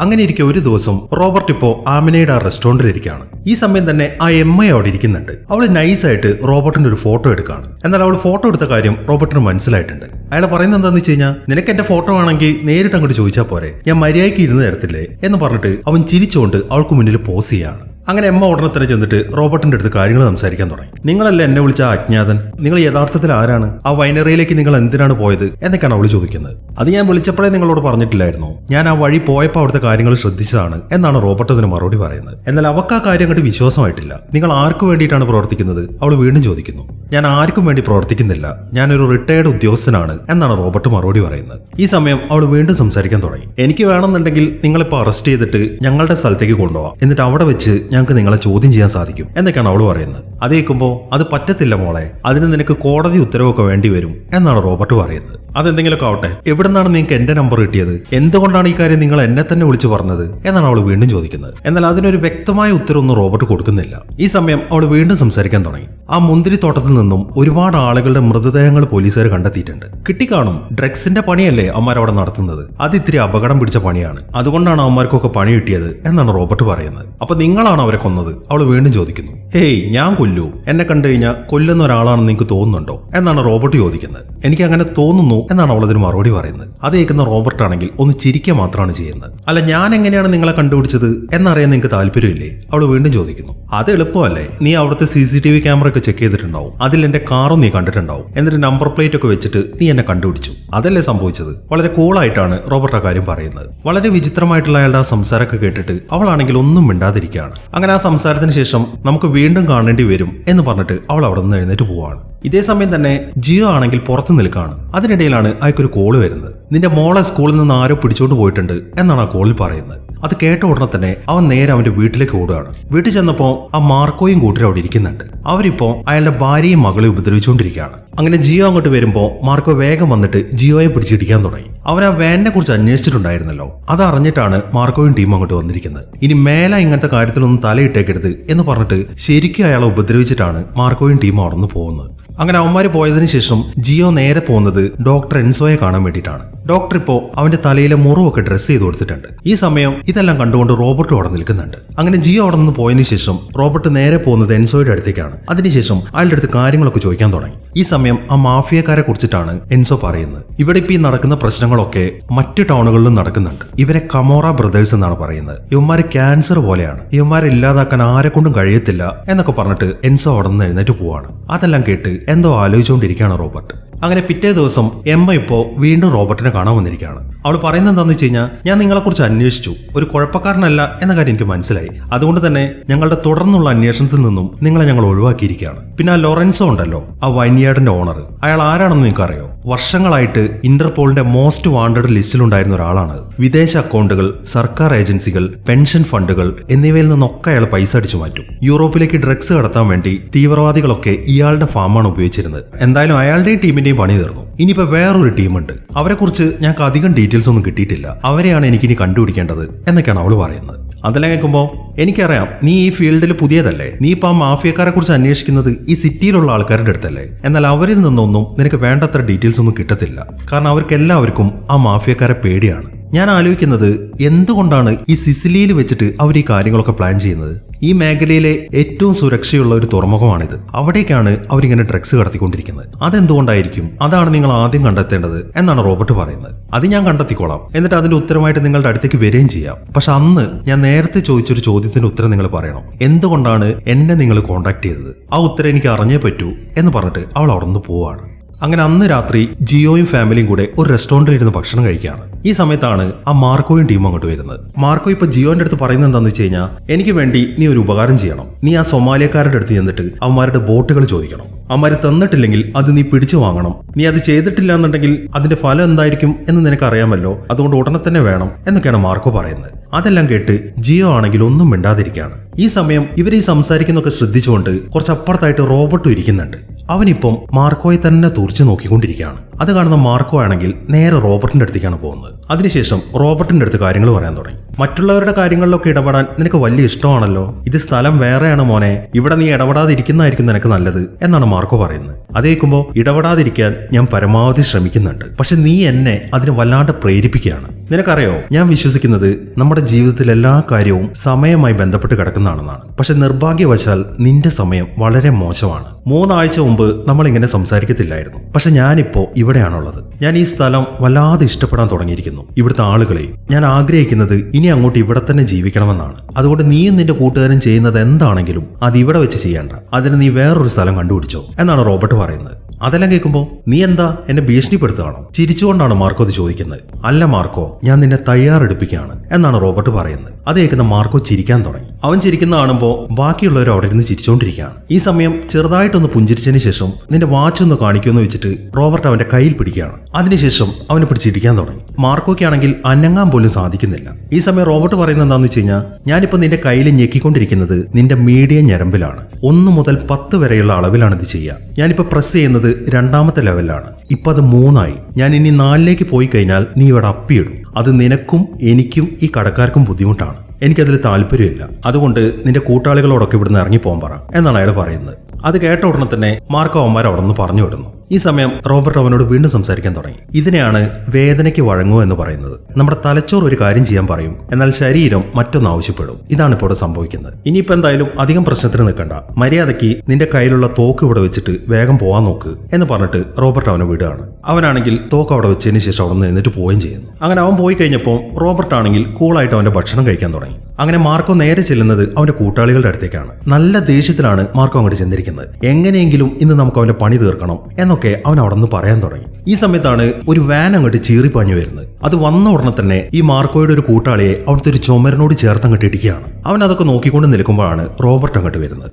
അങ്ങനെ ഇരിക്കെ ഒരു ദിവസം റോബർട്ട് ഇപ്പോ ആമിനയുടെ ആ റെസ്റ്റോറന്റിൽ ഇരിക്കുകയാണ് ഈ സമയം തന്നെ ആ എം ഐ അവിടെ ഇരിക്കുന്നുണ്ട്. അവൾ നൈസായിട്ട് റോബർട്ടിന്റെ ഒരു ഫോട്ടോ എടുക്കുകയാണ് എന്നാൽ അവൾ ഫോട്ടോ എടുത്ത കാര്യം റോബർട്ടിന് മനസ്സിലായിട്ടുണ്ട്. അയാൾ പറയുന്നത് എന്താണെന്ന് വെച്ച് കഴിഞ്ഞാൽ നിനക്ക് എന്റെ ഫോട്ടോ ആണെങ്കിൽ നേരിട്ട് അങ്ങോട്ട് ചോദിച്ചാൽ പോരെ. ഞാൻ മര്യാദയ്ക്ക് ഇരുന്ന് തരത്തില്ലേ? എന്ന് പറഞ്ഞിട്ട് അവൻ ചിരിച്ചുകൊണ്ട് അവൾക്ക് മുന്നിൽ പോസ് ചെയ്യാണ്. അങ്ങനെ എമ്മ ഉടനെ തന്നെ ചെന്നിട്ട് റോബർട്ടിന്റെ അടുത്ത് കാര്യങ്ങൾ സംസാരിക്കാൻ തുടങ്ങി. നിങ്ങളല്ല എന്നെ വിളിച്ച അജ്ഞാതൻ? നിങ്ങൾ യഥാർത്ഥത്തിൽ ആരാണ്? ആ വൈനറിയിലേക്ക് നിങ്ങൾ എന്തിനാണ് പോയത്? എന്നൊക്കെയാണ് അവൾ ചോദിക്കുന്നത്. അത് ഞാൻ വിളിച്ചപ്പോഴേ നിങ്ങളോട് പറഞ്ഞിട്ടില്ലായിരുന്നു. ഞാൻ ആ വഴി പോയപ്പോൾ അവിടുത്തെ കാര്യങ്ങൾ ശ്രദ്ധിച്ചതാണ് എന്നാണ് റോബർട്ട് അതിന് മറുപടി പറയുന്നത്. എന്നാൽ അവക്ക് ആ കാര്യം അങ്ങോട്ട് വിശ്വാസമായിട്ടില്ല. നിങ്ങൾ ആർക്കു വേണ്ടിയിട്ടാണ് പ്രവർത്തിക്കുന്നത്? അവൾ വീണ്ടും ചോദിക്കുന്നു. ഞാൻ ആർക്കും വേണ്ടി പ്രവർത്തിക്കുന്നില്ല. ഞാനൊരു റിട്ടയർഡ് ഉദ്യോഗസ്ഥനാണ് എന്നാണ് റോബർട്ട് മറുപടി പറയുന്നത്. ഈ സമയം അവൾ വീണ്ടും സംസാരിക്കാൻ തുടങ്ങി. എനിക്ക് വേണമെന്നുണ്ടെങ്കിൽ നിങ്ങളിപ്പോൾ അറസ്റ്റ് ചെയ്തിട്ട് ഞങ്ങളുടെ സ്ഥലത്തേക്ക് കൊണ്ടുപോവാം. എന്നിട്ട് അവിടെ വെച്ച് ഞങ്ങൾക്ക് നിങ്ങളെ ചോദ്യം ചെയ്യാൻ സാധിക്കും എന്നൊക്കെയാണ് അവൾ പറയുന്നത്. അത് കേൾക്കുമ്പോൾ അത് പറ്റത്തില്ല മോളെ. അതിന് നിനക്ക് കോടതി ഉത്തരവൊക്കെ വേണ്ടി വരും എന്നാണ് റോബർട്ട് പറയുന്നത്. അതെന്തെങ്കിലുമൊക്കെ ആവട്ടെ എവിടെ നിന്നാണ് നിങ്ങൾക്ക് എന്റെ നമ്പർ കിട്ടിയത്? എന്തുകൊണ്ടാണ് ഈ കാര്യം നിങ്ങൾ എന്നെ തന്നെ വിളിച്ചു പറഞ്ഞത്? എന്നാണ് അവൾ വീണ്ടും ചോദിക്കുന്നത്. എന്നാൽ അതിനൊരു വ്യക്തമായ ഉത്തരവൊന്നും റോബർട്ട് കൊടുക്കുന്നില്ല. ഈ സമയം അവൾ വീണ്ടും സംസാരിക്കാൻ തുടങ്ങി. ആ മുന്തിരിത്തോട്ടത്തിൽ നിന്നും ഒരുപാട് ആളുകളുടെ മൃതദേഹങ്ങൾ പോലീസുകാർ കണ്ടെത്തിയിട്ടുണ്ട്. കിട്ടിക്കാണും ഡ്രഗ്സിന്റെ പണിയല്ലേ അമ്മമാർ അവിടെ നടത്തുന്നത്? അത് ഇത്തിരി അപകടം പിടിച്ച പണിയാണ്. അതുകൊണ്ടാണ് അവന്മാർക്കൊക്കെ പണി കിട്ടിയത് എന്നാണ് റോബർട്ട് പറയുന്നത്. അപ്പൊ നിങ്ങളാണ് അവരെ കൊന്നത്. അവൾ വീണ്ടും ചോദിക്കുന്നു ഹേയ് ഞാൻ കൊല്ലൂ. എന്നെ കണ്ടു കഴിഞ്ഞാൽ കൊല്ലുന്ന ഒരാളാണെന്ന് നിങ്ങൾക്ക് തോന്നുന്നുണ്ടോ? എന്നാണ് റോബർട്ട് ചോദിക്കുന്നത്. എനിക്ക് അങ്ങനെ തോന്നുന്നു എന്നാണ് അവൾ അതിന് മറുപടി പറയുന്നത്. അത് കേൾക്കുന്ന റോബർട്ട് ആണെങ്കിൽ ഒന്ന് ചിരിക്കുക മാത്രമാണ് ചെയ്യുന്നത്. അല്ല ഞാൻ എങ്ങനെയാണ് നിങ്ങളെ കണ്ടുപിടിച്ചത്? എന്നറിയാൻ നിങ്ങൾക്ക് താല്പര്യമില്ലേ? അവൾ വീണ്ടും ചോദിക്കുന്നു അത് എളുപ്പമല്ലേ? നീ അവിടുത്തെ C C T V camera ഒക്കെ ചെക്ക് ചെയ്തിട്ടുണ്ടാവും. അതിൽ എന്റെ കാറും നീ കണ്ടിട്ടുണ്ടാവും. എന്നിട്ട് നമ്പർ പ്ലേറ്റ് ഒക്കെ വെച്ചിട്ട് നീ എന്നെ കണ്ടുപിടിച്ചു. അതല്ലേ സംഭവിച്ചത്? വളരെ കൂളായിട്ടാണ് റോബർട്ട് ആ കാര്യം പറയുന്നത്. വളരെ വിചിത്രമായിട്ടുള്ള അയാളുടെ ആ സംസാരമൊക്കെ കേട്ടിട്ട് അവളാണെങ്കിൽ ഒന്നും മിണ്ടാതിരിക്കുകയാണ്. അങ്ങനെ ആ സംസാരത്തിന് ശേഷം നമുക്ക് വീണ്ടും കാണേണ്ടി വരും എന്ന് പറഞ്ഞിട്ട് അവൾ അവിടെ നിന്ന് എഴുന്നേറ്റ് പോവാണ്. ഇതേ സമയം തന്നെ ജിയോ ആണെങ്കിൽ പുറത്ത് നിൽക്കുകയാണ് അതിനിടയിലാണ് അയാൾക്കൊരു കോൾ വരുന്നത്. നിന്റെ മോളെ സ്കൂളിൽ നിന്ന് ആരോ പിടിച്ചോണ്ട് പോയിട്ടുണ്ട് എന്നാണ് ആ കോളിൽ പറയുന്നത്. അത് കേട്ട ഉടനെ തന്നെ അവൻ നേരെ അവന്റെ വീട്ടിലേക്ക് ഓടുകയാണ്. വീട്ടിൽ ചെന്നപ്പോൾ ആ മാർക്കോയും കൂട്ടരും അവിടെ ഇരിക്കുന്നുണ്ട്. അവരിപ്പോ അയാളുടെ ഭാര്യയും മകളെ ഉപദ്രവിച്ചുകൊണ്ടിരിക്കുകയാണ്. അങ്ങനെ ജിയോ അങ്ങോട്ട് വരുമ്പോൾ മാർക്കോ വേഗം വന്നിട്ട് ജിയോയെ പിടിച്ചിടിക്കാൻ തുടങ്ങി. അവൻ ആ വാനിനെ കുറിച്ച് അന്വേഷിച്ചിട്ടുണ്ടായിരുന്നല്ലോ. അത് അറിഞ്ഞിട്ടാണ് മാർക്കോയും ടീം അങ്ങോട്ട് വന്നിരിക്കുന്നത്. ഇനി മേല ഇങ്ങനത്തെ കാര്യത്തിലൊന്നും തലയിട്ടേക്കരുത് എന്ന് പറഞ്ഞിട്ട് ശരിക്കും അയാളെ ഉപദ്രവിച്ചിട്ടാണ് മാർക്കോയും ടീം അവിടെ നിന്ന് പോകുന്നത്. അങ്ങനെ അവന്മാര് പോയതിനു ശേഷം ജിയോ നേരെ പോകുന്നത് ഡോക്ടർ എൻസോയെ കാണാൻ വേണ്ടിയിട്ടാണ്. ഡോക്ടർ ഇപ്പോ അവന്റെ തലയിലെ മുറിവൊക്കെ ഡ്രസ്സ് ചെയ്ത് കൊടുത്തിട്ടുണ്ട്. ഈ സമയം ഇതെല്ലാം കണ്ടുകൊണ്ട് റോബർട്ട് അവിടെ നിൽക്കുന്നുണ്ട്. അങ്ങനെ ജിയോ അവിടെ നിന്ന് പോയതിനു ശേഷം റോബർട്ട് നേരെ പോകുന്നത് എൻസോയുടെ അടുത്തേക്കാണ്. അതിനുശേഷം അയാളുടെ അടുത്ത് കാര്യങ്ങളൊക്കെ ചോദിക്കാൻ തുടങ്ങി. ഈ സമയം ആ മാഫിയക്കാരെ കുറിച്ചിട്ടാണ് എൻസോ പറയുന്നത്. ഇവിടെ ഇപ്പൊ ഈ നടക്കുന്ന പ്രശ്നങ്ങളൊക്കെ മറ്റു ടൗണുകളിലും നടക്കുന്നുണ്ട്. ഇവരെ കമോറ ബ്രദേഴ്സ് എന്നാണ് പറയുന്നത്. ഇവന്മാര് ക്യാൻസർ പോലെയാണ്. ഇവന്മാരെ ഇല്ലാതാക്കാൻ ആരെ കൊണ്ടും കഴിയത്തില്ല എന്നൊക്കെ പറഞ്ഞിട്ട് എൻസോ അവിടെ നിന്ന് എഴുന്നേറ്റ് പോവാണ്. അതെല്ലാം കേട്ട് എന്തോ ആലോചിച്ചുകൊണ്ടിരിക്കുകയാണ് റോബർട്ട്. അങ്ങനെ പിറ്റേ ദിവസം എമ്മ ഇപ്പോ വീണ്ടും റോബർട്ടിനെ കാണാൻ വന്നിരിക്കുകയാണ്. അവൾ പറയുന്നത് എന്താണെന്ന് വെച്ച് കഴിഞ്ഞാൽ ഞാൻ നിങ്ങളെക്കുറിച്ച് അന്വേഷിച്ചു. ഒരു കുഴപ്പക്കാരനല്ല എന്ന കാര്യം എനിക്ക് മനസ്സിലായി. അതുകൊണ്ട് തന്നെ ഞങ്ങളുടെ തുടർന്നുള്ള അന്വേഷണത്തിൽ നിന്നും നിങ്ങളെ ഞങ്ങൾ ഒഴിവാക്കിയിരിക്കുകയാണ്. പിന്നെ ആ ലോറൻസോ ഉണ്ടല്ലോ ആ വൈൻയാർഡിന്റെ ഓണർ അയാൾ ആരാണെന്ന് നിങ്ങൾക്ക് അറിയോ വർഷങ്ങളായിട്ട് ഇന്റർപോളിന്റെ മോസ്റ്റ് വാണ്ടഡ് ലിസ്റ്റിലുണ്ടായിരുന്ന ഒരാളാണ്. വിദേശ അക്കൗണ്ടുകൾ സർക്കാർ ഏജൻസികൾ പെൻഷൻ ഫണ്ടുകൾ എന്നിവയിൽ നിന്നൊക്കെ അയാൾ പൈസ അടിച്ചു മാറ്റും. യൂറോപ്പിലേക്ക് ഡ്രഗ്സ് കടത്താൻ വേണ്ടി തീവ്രവാദികളൊക്കെ ഇയാളുടെ ഫാമാണ് ഉപയോഗിച്ചിരുന്നത്. എന്തായാലും അയാളുടെയും ടീമിന്റെയും പണി തീർന്നു. ഇനിയിപ്പോ വേറൊരു ടീമുണ്ട്. അവരെ കുറിച്ച് ഞങ്ങൾക്ക് അധികം ഡീറ്റെയിൽസ് ഒന്നും കിട്ടിയിട്ടില്ല. അവരെയാണ് എനിക്കിനി കണ്ടുപിടിക്കേണ്ടത് എന്നൊക്കെയാണ് അവൾ പറയുന്നത്. അതെല്ലാം കേൾക്കുമ്പോൾ എനിക്കറിയാം നീ ഈ ഫീൽഡിൽ പുതിയതല്ലേ? നീ ഇപ്പൊ ആ മാഫിയക്കാരെ കുറിച്ച് അന്വേഷിക്കുന്നത് ഈ സിറ്റിയിലുള്ള ആൾക്കാരുടെ അടുത്തല്ലേ? എന്നാൽ അവരിൽ നിന്നൊന്നും നിനക്ക് വേണ്ടത്ര ഡീറ്റെയിൽസ് ഒന്നും കിട്ടത്തില്ല. കാരണം അവർക്ക് എല്ലാവർക്കും ആ മാഫിയക്കാരെ പേടിയാണ്. ഞാൻ ആലോചിക്കുന്നത് എന്തുകൊണ്ടാണ് ഈ സിസിലിയിൽ വെച്ചിട്ട് അവർ ഈ കാര്യങ്ങളൊക്കെ പ്ലാൻ ചെയ്യുന്നത്? ഈ മേഖലയിലെ ഏറ്റവും സുരക്ഷയുള്ള ഒരു തുറമുഖമാണിത്. അവിടേക്കാണ് അവരിങ്ങനെ ഡ്രഗ്സ് കടത്തിക്കൊണ്ടിരിക്കുന്നത്. അതെന്തുകൊണ്ടായിരിക്കും? അതാണ് നിങ്ങൾ ആദ്യം കണ്ടെത്തേണ്ടത് എന്നാണ് റോബർട്ട് പറയുന്നത്. അത് ഞാൻ കണ്ടെത്തിക്കോളാം. എന്നിട്ട് അതിന്റെ ഉത്തരമായിട്ട് നിങ്ങളുടെ അടുത്തേക്ക് വരികയും ചെയ്യാം. പക്ഷെ അന്ന് ഞാൻ നേരത്തെ ചോദിച്ചൊരു ചോദ്യത്തിന്റെ ഉത്തരം നിങ്ങൾ പറയണം. എന്തുകൊണ്ടാണ് എന്നെ നിങ്ങൾ കോൺടാക്ട് ചെയ്തത്? ആ ഉത്തരം എനിക്ക് അറിഞ്ഞേ പറ്റൂ എന്ന് പറഞ്ഞിട്ട് അവൾ അവിടെ നിന്ന് പോവാണ്. അങ്ങനെ അന്ന് രാത്രി ജിയോയും ഫാമിലിയും കൂടെ ഒരു റെസ്റ്റോറന്റിൽ ഇരുന്ന് ഭക്ഷണം കഴിക്കുകയാണ്. ഈ സമയത്താണ് ആ മാർക്കോയും ടീമും അങ്ങോട്ട് വരുന്നത്. മാർക്കോ ഇപ്പൊ ജിയോന്റെ അടുത്ത് പറയുന്നത് എന്താണെന്ന് വെച്ച് കഴിഞ്ഞാൽ എനിക്ക് വേണ്ടി നീ ഒരു ഉപകാരം ചെയ്യണം. നീ ആ സൊമാലിയക്കാരുടെ അടുത്ത് ചെന്നിട്ട് അവന്മാരുടെ ബോട്ടുകൾ ചോദിക്കണം. അവന്മാര് തന്നിട്ടില്ലെങ്കിൽ അത് നീ പിടിച്ചു വാങ്ങണം. നീ അത് ചെയ്തിട്ടില്ല എന്നുണ്ടെങ്കിൽ അതിന്റെ ഫലം എന്തായിരിക്കും എന്ന് നിനക്ക് അറിയാമല്ലോ. അതുകൊണ്ട് ഉടനെ തന്നെ വേണം എന്നൊക്കെയാണ് മാർക്കോ പറയുന്നത്. അതെല്ലാം കേട്ട് ജിയോ ആണെങ്കിൽ ഒന്നും മിണ്ടാതിരിക്കുകയാണ്. ഈ സമയം ഇവർ ഈ സംസാരിക്കുന്നൊക്കെ ശ്രദ്ധിച്ചുകൊണ്ട് കുറച്ച് അപ്പുറത്തായിട്ട് റോബർട്ടും ഇരിക്കുന്നുണ്ട്. അവനിപ്പം മാർക്കോയെ തന്നെ തുറച്ചു നോക്കിക്കൊണ്ടിരിക്കുകയാണ്. അത് കാണുന്ന മാർക്കോ ആണെങ്കിൽ നേരെ റോബർട്ടിന്റെ അടുത്തേക്കാണ് പോകുന്നത്. അതിനുശേഷം റോബർട്ടിന്റെ അടുത്ത് കാര്യങ്ങൾ പറയാൻ തുടങ്ങി. മറ്റുള്ളവരുടെ കാര്യങ്ങളിലൊക്കെ ഇടപെടാൻ നിനക്ക് വലിയ ഇഷ്ടമാണല്ലോ? ഇത് സ്ഥലം വേറെയാണ് മോനെ. ഇവിടെ നീ ഇടപെടാതിരിക്കുന്നതായിരിക്കും നിനക്ക് നല്ലത് എന്നാണ് മാർക്കോ പറയുന്നത്. അത് കേൾക്കുമ്പോൾ ഇടപെടാതിരിക്കാൻ ഞാൻ പരമാവധി ശ്രമിക്കുന്നുണ്ട്. പക്ഷെ നീ എന്നെ അതിന് വല്ലാണ്ട് പ്രേരിപ്പിക്കുകയാണ്. നിനക്കറിയോ? ഞാൻ വിശ്വസിക്കുന്നത് നമ്മുടെ ജീവിതത്തിൽ എല്ലാ കാര്യവും സമയമായി ബന്ധപ്പെട്ട് കിടക്കുന്നതാണെന്നാണ്. പക്ഷെ നിർഭാഗ്യവശാൽ നിന്റെ സമയം വളരെ മോശമാണ്. മൂന്നാഴ്ച മുമ്പ് നമ്മൾ ഇങ്ങനെ സംസാരിക്കത്തില്ലായിരുന്നു. പക്ഷെ ഞാനിപ്പോ ഇവിടെയാണുള്ളത്. ഞാൻ ഈ സ്ഥലം വല്ലാതെ ഇഷ്ടപ്പെടാൻ തുടങ്ങിയിരിക്കുന്നു. ഇവിടുത്തെ ആളുകളെ ഞാൻ ആഗ്രഹിക്കുന്നത് ഇനി അങ്ങോട്ട് ഇവിടെ തന്നെ ജീവിക്കണമെന്നാണ്. അതുകൊണ്ട് നീയും നിന്റെ കൂട്ടുകാരും ചെയ്യുന്നത് എന്താണെങ്കിലും അത് ഇവിടെ വെച്ച് ചെയ്യണ്ട. അതിന് നീ വേറൊരു സ്ഥലം കണ്ടുപിടിച്ചോ എന്നാണ് റോബർട്ട് പറയുന്നത്. അതെല്ലാം കേൾക്കുമ്പോൾ നീ എന്താ എന്നെ ഭീഷണിപ്പെടുത്തുകയാണോ? ചിരിച്ചുകൊണ്ടാണ് മാർക്കോ അത് ചോദിക്കുന്നത്. അല്ല മാർക്കോ ഞാൻ നിന്നെ തയ്യാറെടുപ്പിക്കുകയാണ് എന്നാണ് റോബർട്ട് പറയുന്നത്. അത് കേൾക്കുന്ന മാർക്കോ ചിരിക്കാൻ തുടങ്ങി. അവൻ ചിരിക്കുന്ന കാണുമ്പോൾ ബാക്കിയുള്ളവർ അവിടെ ഇരുന്ന് ചിരിച്ചുകൊണ്ടിരിക്കുകയാണ് ഈ സമയം ചെറുതായിട്ടൊന്ന് പുഞ്ചിരിച്ചതിന് ശേഷം നിന്റെ വാച്ച് ഒന്ന് കാണിക്കുമെന്ന് വെച്ചിട്ട് റോബർട്ട് അവന്റെ കയ്യിൽ പിടിക്കുകയാണ്. അതിനുശേഷം അവനെ പിടിച്ചിരിക്കാൻ തുടങ്ങി. മാർക്കോയ്ക്കാണെങ്കിൽ അനങ്ങാൻ പോലും സാധിക്കുന്നില്ല. ഈ സമയം റോബർട്ട് പറയുന്നത് എന്താണെന്ന് വെച്ച് കഴിഞ്ഞാൽ ഞാനിപ്പോൾ നിന്റെ കയ്യിൽ ഞെക്കിക്കൊണ്ടിരിക്കുന്നത് നിന്റെ മീഡിയ ഞരമ്പിലാണ്. ഒന്ന് മുതൽ പത്ത് വരെയുള്ള അളവിലാണ് ഇത് ചെയ്യുക. ഞാനിപ്പോൾ പ്രസ് ചെയ്യുന്നത് രണ്ടാമത്തെ ലെവലിലാണ് ഇപ്പം അത് മൂന്നായി. ഞാൻ ഇനി നാലിലേക്ക് പോയി കഴിഞ്ഞാൽ നീ ഇവിടെ അപ്പിയിടും. അത് നിനക്കും എനിക്കും ഈ കടക്കാർക്കും ബുദ്ധിമുട്ടാണ്. എനിക്കതിൽ താല്പര്യമില്ല. അതുകൊണ്ട് നിന്റെ കൂട്ടാളികളോടൊക്കെ ഇവിടുന്ന് ഇറങ്ങിപ്പോകാൻ പറ. എന്നാണ് അയാൾ പറയുന്നത്. അത് കേട്ട ഉടനെ തന്നെ മാർക്കോ അവന്മാർ അവിടെ നിന്ന് പറഞ്ഞു വിടുന്നു. ഈ സമയം റോബർട്ട് അവനോട് വീണ്ടും സംസാരിക്കാൻ തുടങ്ങി. ഇതിനെയാണ് വേദനയ്ക്ക് വഴങ്ങുക എന്ന് പറയുന്നത്. നമ്മുടെ തലച്ചോർ ഒരു കാര്യം ചെയ്യാൻ പറയും. എന്നാൽ ശരീരം മറ്റൊന്ന് ആവശ്യപ്പെടും. ഇതാണ് ഇപ്പോൾ സംഭവിക്കുന്നത്. ഇനിയിപ്പോൾ എന്തായാലും അധികം പ്രശ്നത്തിന് നിൽക്കണ്ട. മര്യാദയ്ക്ക് നിന്റെ കയ്യിലുള്ള തോക്ക് ഇവിടെ വെച്ചിട്ട് വേഗം പോവാൻ നോക്ക് എന്ന് പറഞ്ഞിട്ട് റോബർട്ട് അവനെ വിടുകയാണ്. അവനാണെങ്കിൽ തോക്ക് അവിടെ വെച്ചതിന് ശേഷം അവിടെ നിന്ന് എന്നിട്ട് പോവുകയും ചെയ്യുന്നു. അങ്ങനെ അവൻ പോയി കഴിഞ്ഞപ്പോൾ റോബർട്ട് ആണെങ്കിൽ കൂളായിട്ട് അവന്റെ ഭക്ഷണം കഴിക്കാൻ തുടങ്ങി. അങ്ങനെ മാർക്കോ നേരെ ചെല്ലുന്നത് അവന്റെ കൂട്ടാളികളുടെ അടുത്തേക്കാണ്. നല്ല ദേഷ്യത്തിലാണ് മാർക്കോ അങ്ങോട്ട് ചെന്നിരിക്കുന്നത്. എങ്ങനെയെങ്കിലും ഇന്ന് നമുക്ക് അവന്റെ പണി തീർക്കണം എന്നൊക്കെ അവൻ അവിടെ നിന്ന് പറയാൻ തുടങ്ങി. ഈ സമയത്താണ് ഒരു വാൻ അങ്ങോട്ട് ചീറിപ്പാഞ്ഞു വരുന്നത്. അത് വന്ന ഉടനെ തന്നെ ഈ മാർക്കോയുടെ ഒരു കൂട്ടാളിയെ അവിടുത്തെ ഒരു ചുമരനോട് ചേർത്ത് അങ്ങോട്ട് ഇടിക്കുകയാണ്. അവൻ അതൊക്കെ നോക്കിക്കൊണ്ട് നിൽക്കുമ്പോഴാണ് റോബർട്ട് അങ്ങോട്ട് വരുന്നത്.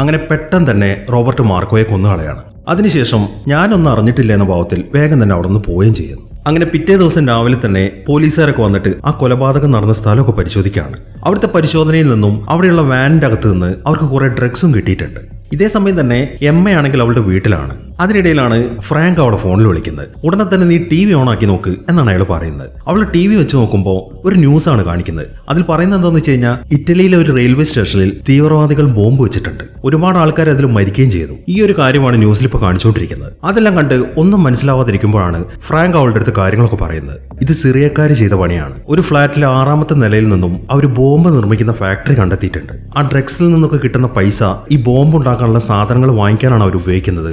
അങ്ങനെ പെട്ടെന്ന് തന്നെ റോബർട്ട് മാർക്കോയെ കൊന്നുകളയാണ് അതിനുശേഷം ഞാനൊന്നും അറിഞ്ഞിട്ടില്ല എന്ന ഭാവത്തിൽ വേഗം തന്നെ അവിടെ നിന്ന് പോവുകയും ചെയ്യുന്നു. അങ്ങനെ പിറ്റേ ദിവസം രാവിലെ തന്നെ പോലീസുകാരൊക്കെ വന്നിട്ട് ആ കൊലപാതകം നടന്ന സ്ഥലമൊക്കെ പരിശോധിക്കുകയാണ്. അവിടുത്തെ പരിശോധനയിൽ നിന്നും അവിടെയുള്ള വാനിന്റെ അകത്ത് നിന്ന് അവർക്ക് കുറെ ഡ്രഗ്സും കിട്ടിയിട്ടുണ്ട്. ഇതേ സമയം തന്നെ എമ്മയാണെങ്കിൽ അവളുടെ വീട്ടിലാണ്. അതിനിടയിലാണ് ഫ്രാങ്ക് അവളെ ഫോണിൽ വിളിക്കുന്നത്. ഉടനെ തന്നെ നീ ടി വി ഓൺ ആക്കി നോക്ക് എന്നാണ് അയാൾ പറയുന്നത്. അവൾ ടി വി വെച്ച് നോക്കുമ്പോൾ ഒരു ന്യൂസ് ആണ് കാണിക്കുന്നത്. അതിൽ പറയുന്നത് എന്താണെന്ന് വെച്ച് കഴിഞ്ഞാൽ ഇറ്റലിയിലെ ഒരു റെയിൽവേ സ്റ്റേഷനിൽ തീവ്രവാദികൾ ബോംബ് വെച്ചിട്ടുണ്ട്. ഒരുപാട് ആൾക്കാർ അതിൽ മരിക്കുകയും ചെയ്തു. ഈ ഒരു കാര്യമാണ് ന്യൂസിൽ ഇപ്പോൾ കാണിച്ചുകൊണ്ടിരിക്കുന്നത്. അതെല്ലാം കണ്ട് ഒന്നും മനസ്സിലാവാതിരിക്കുമ്പോഴാണ് ഫ്രാങ്ക് അവളുടെ അടുത്ത് കാര്യങ്ങളൊക്കെ പറയുന്നത്. ഇത് സിറിയക്കാർ ചെയ്ത പണിയാണ്. ഒരു ഫ്ളാറ്റിലെ ആറാമത്തെ നിലയിൽ നിന്നും അവർ ബോംബ് നിർമ്മിക്കുന്ന ഫാക്ടറി കണ്ടെത്തിയിട്ടുണ്ട്. ആ ഡ്രഗ്സിൽ നിന്നൊക്കെ കിട്ടുന്ന പൈസ ഈ ബോംബ് ഉണ്ടാക്കാനുള്ള സാധനങ്ങൾ വാങ്ങിക്കാനാണ് അവർ ഉപയോഗിക്കുന്നത്.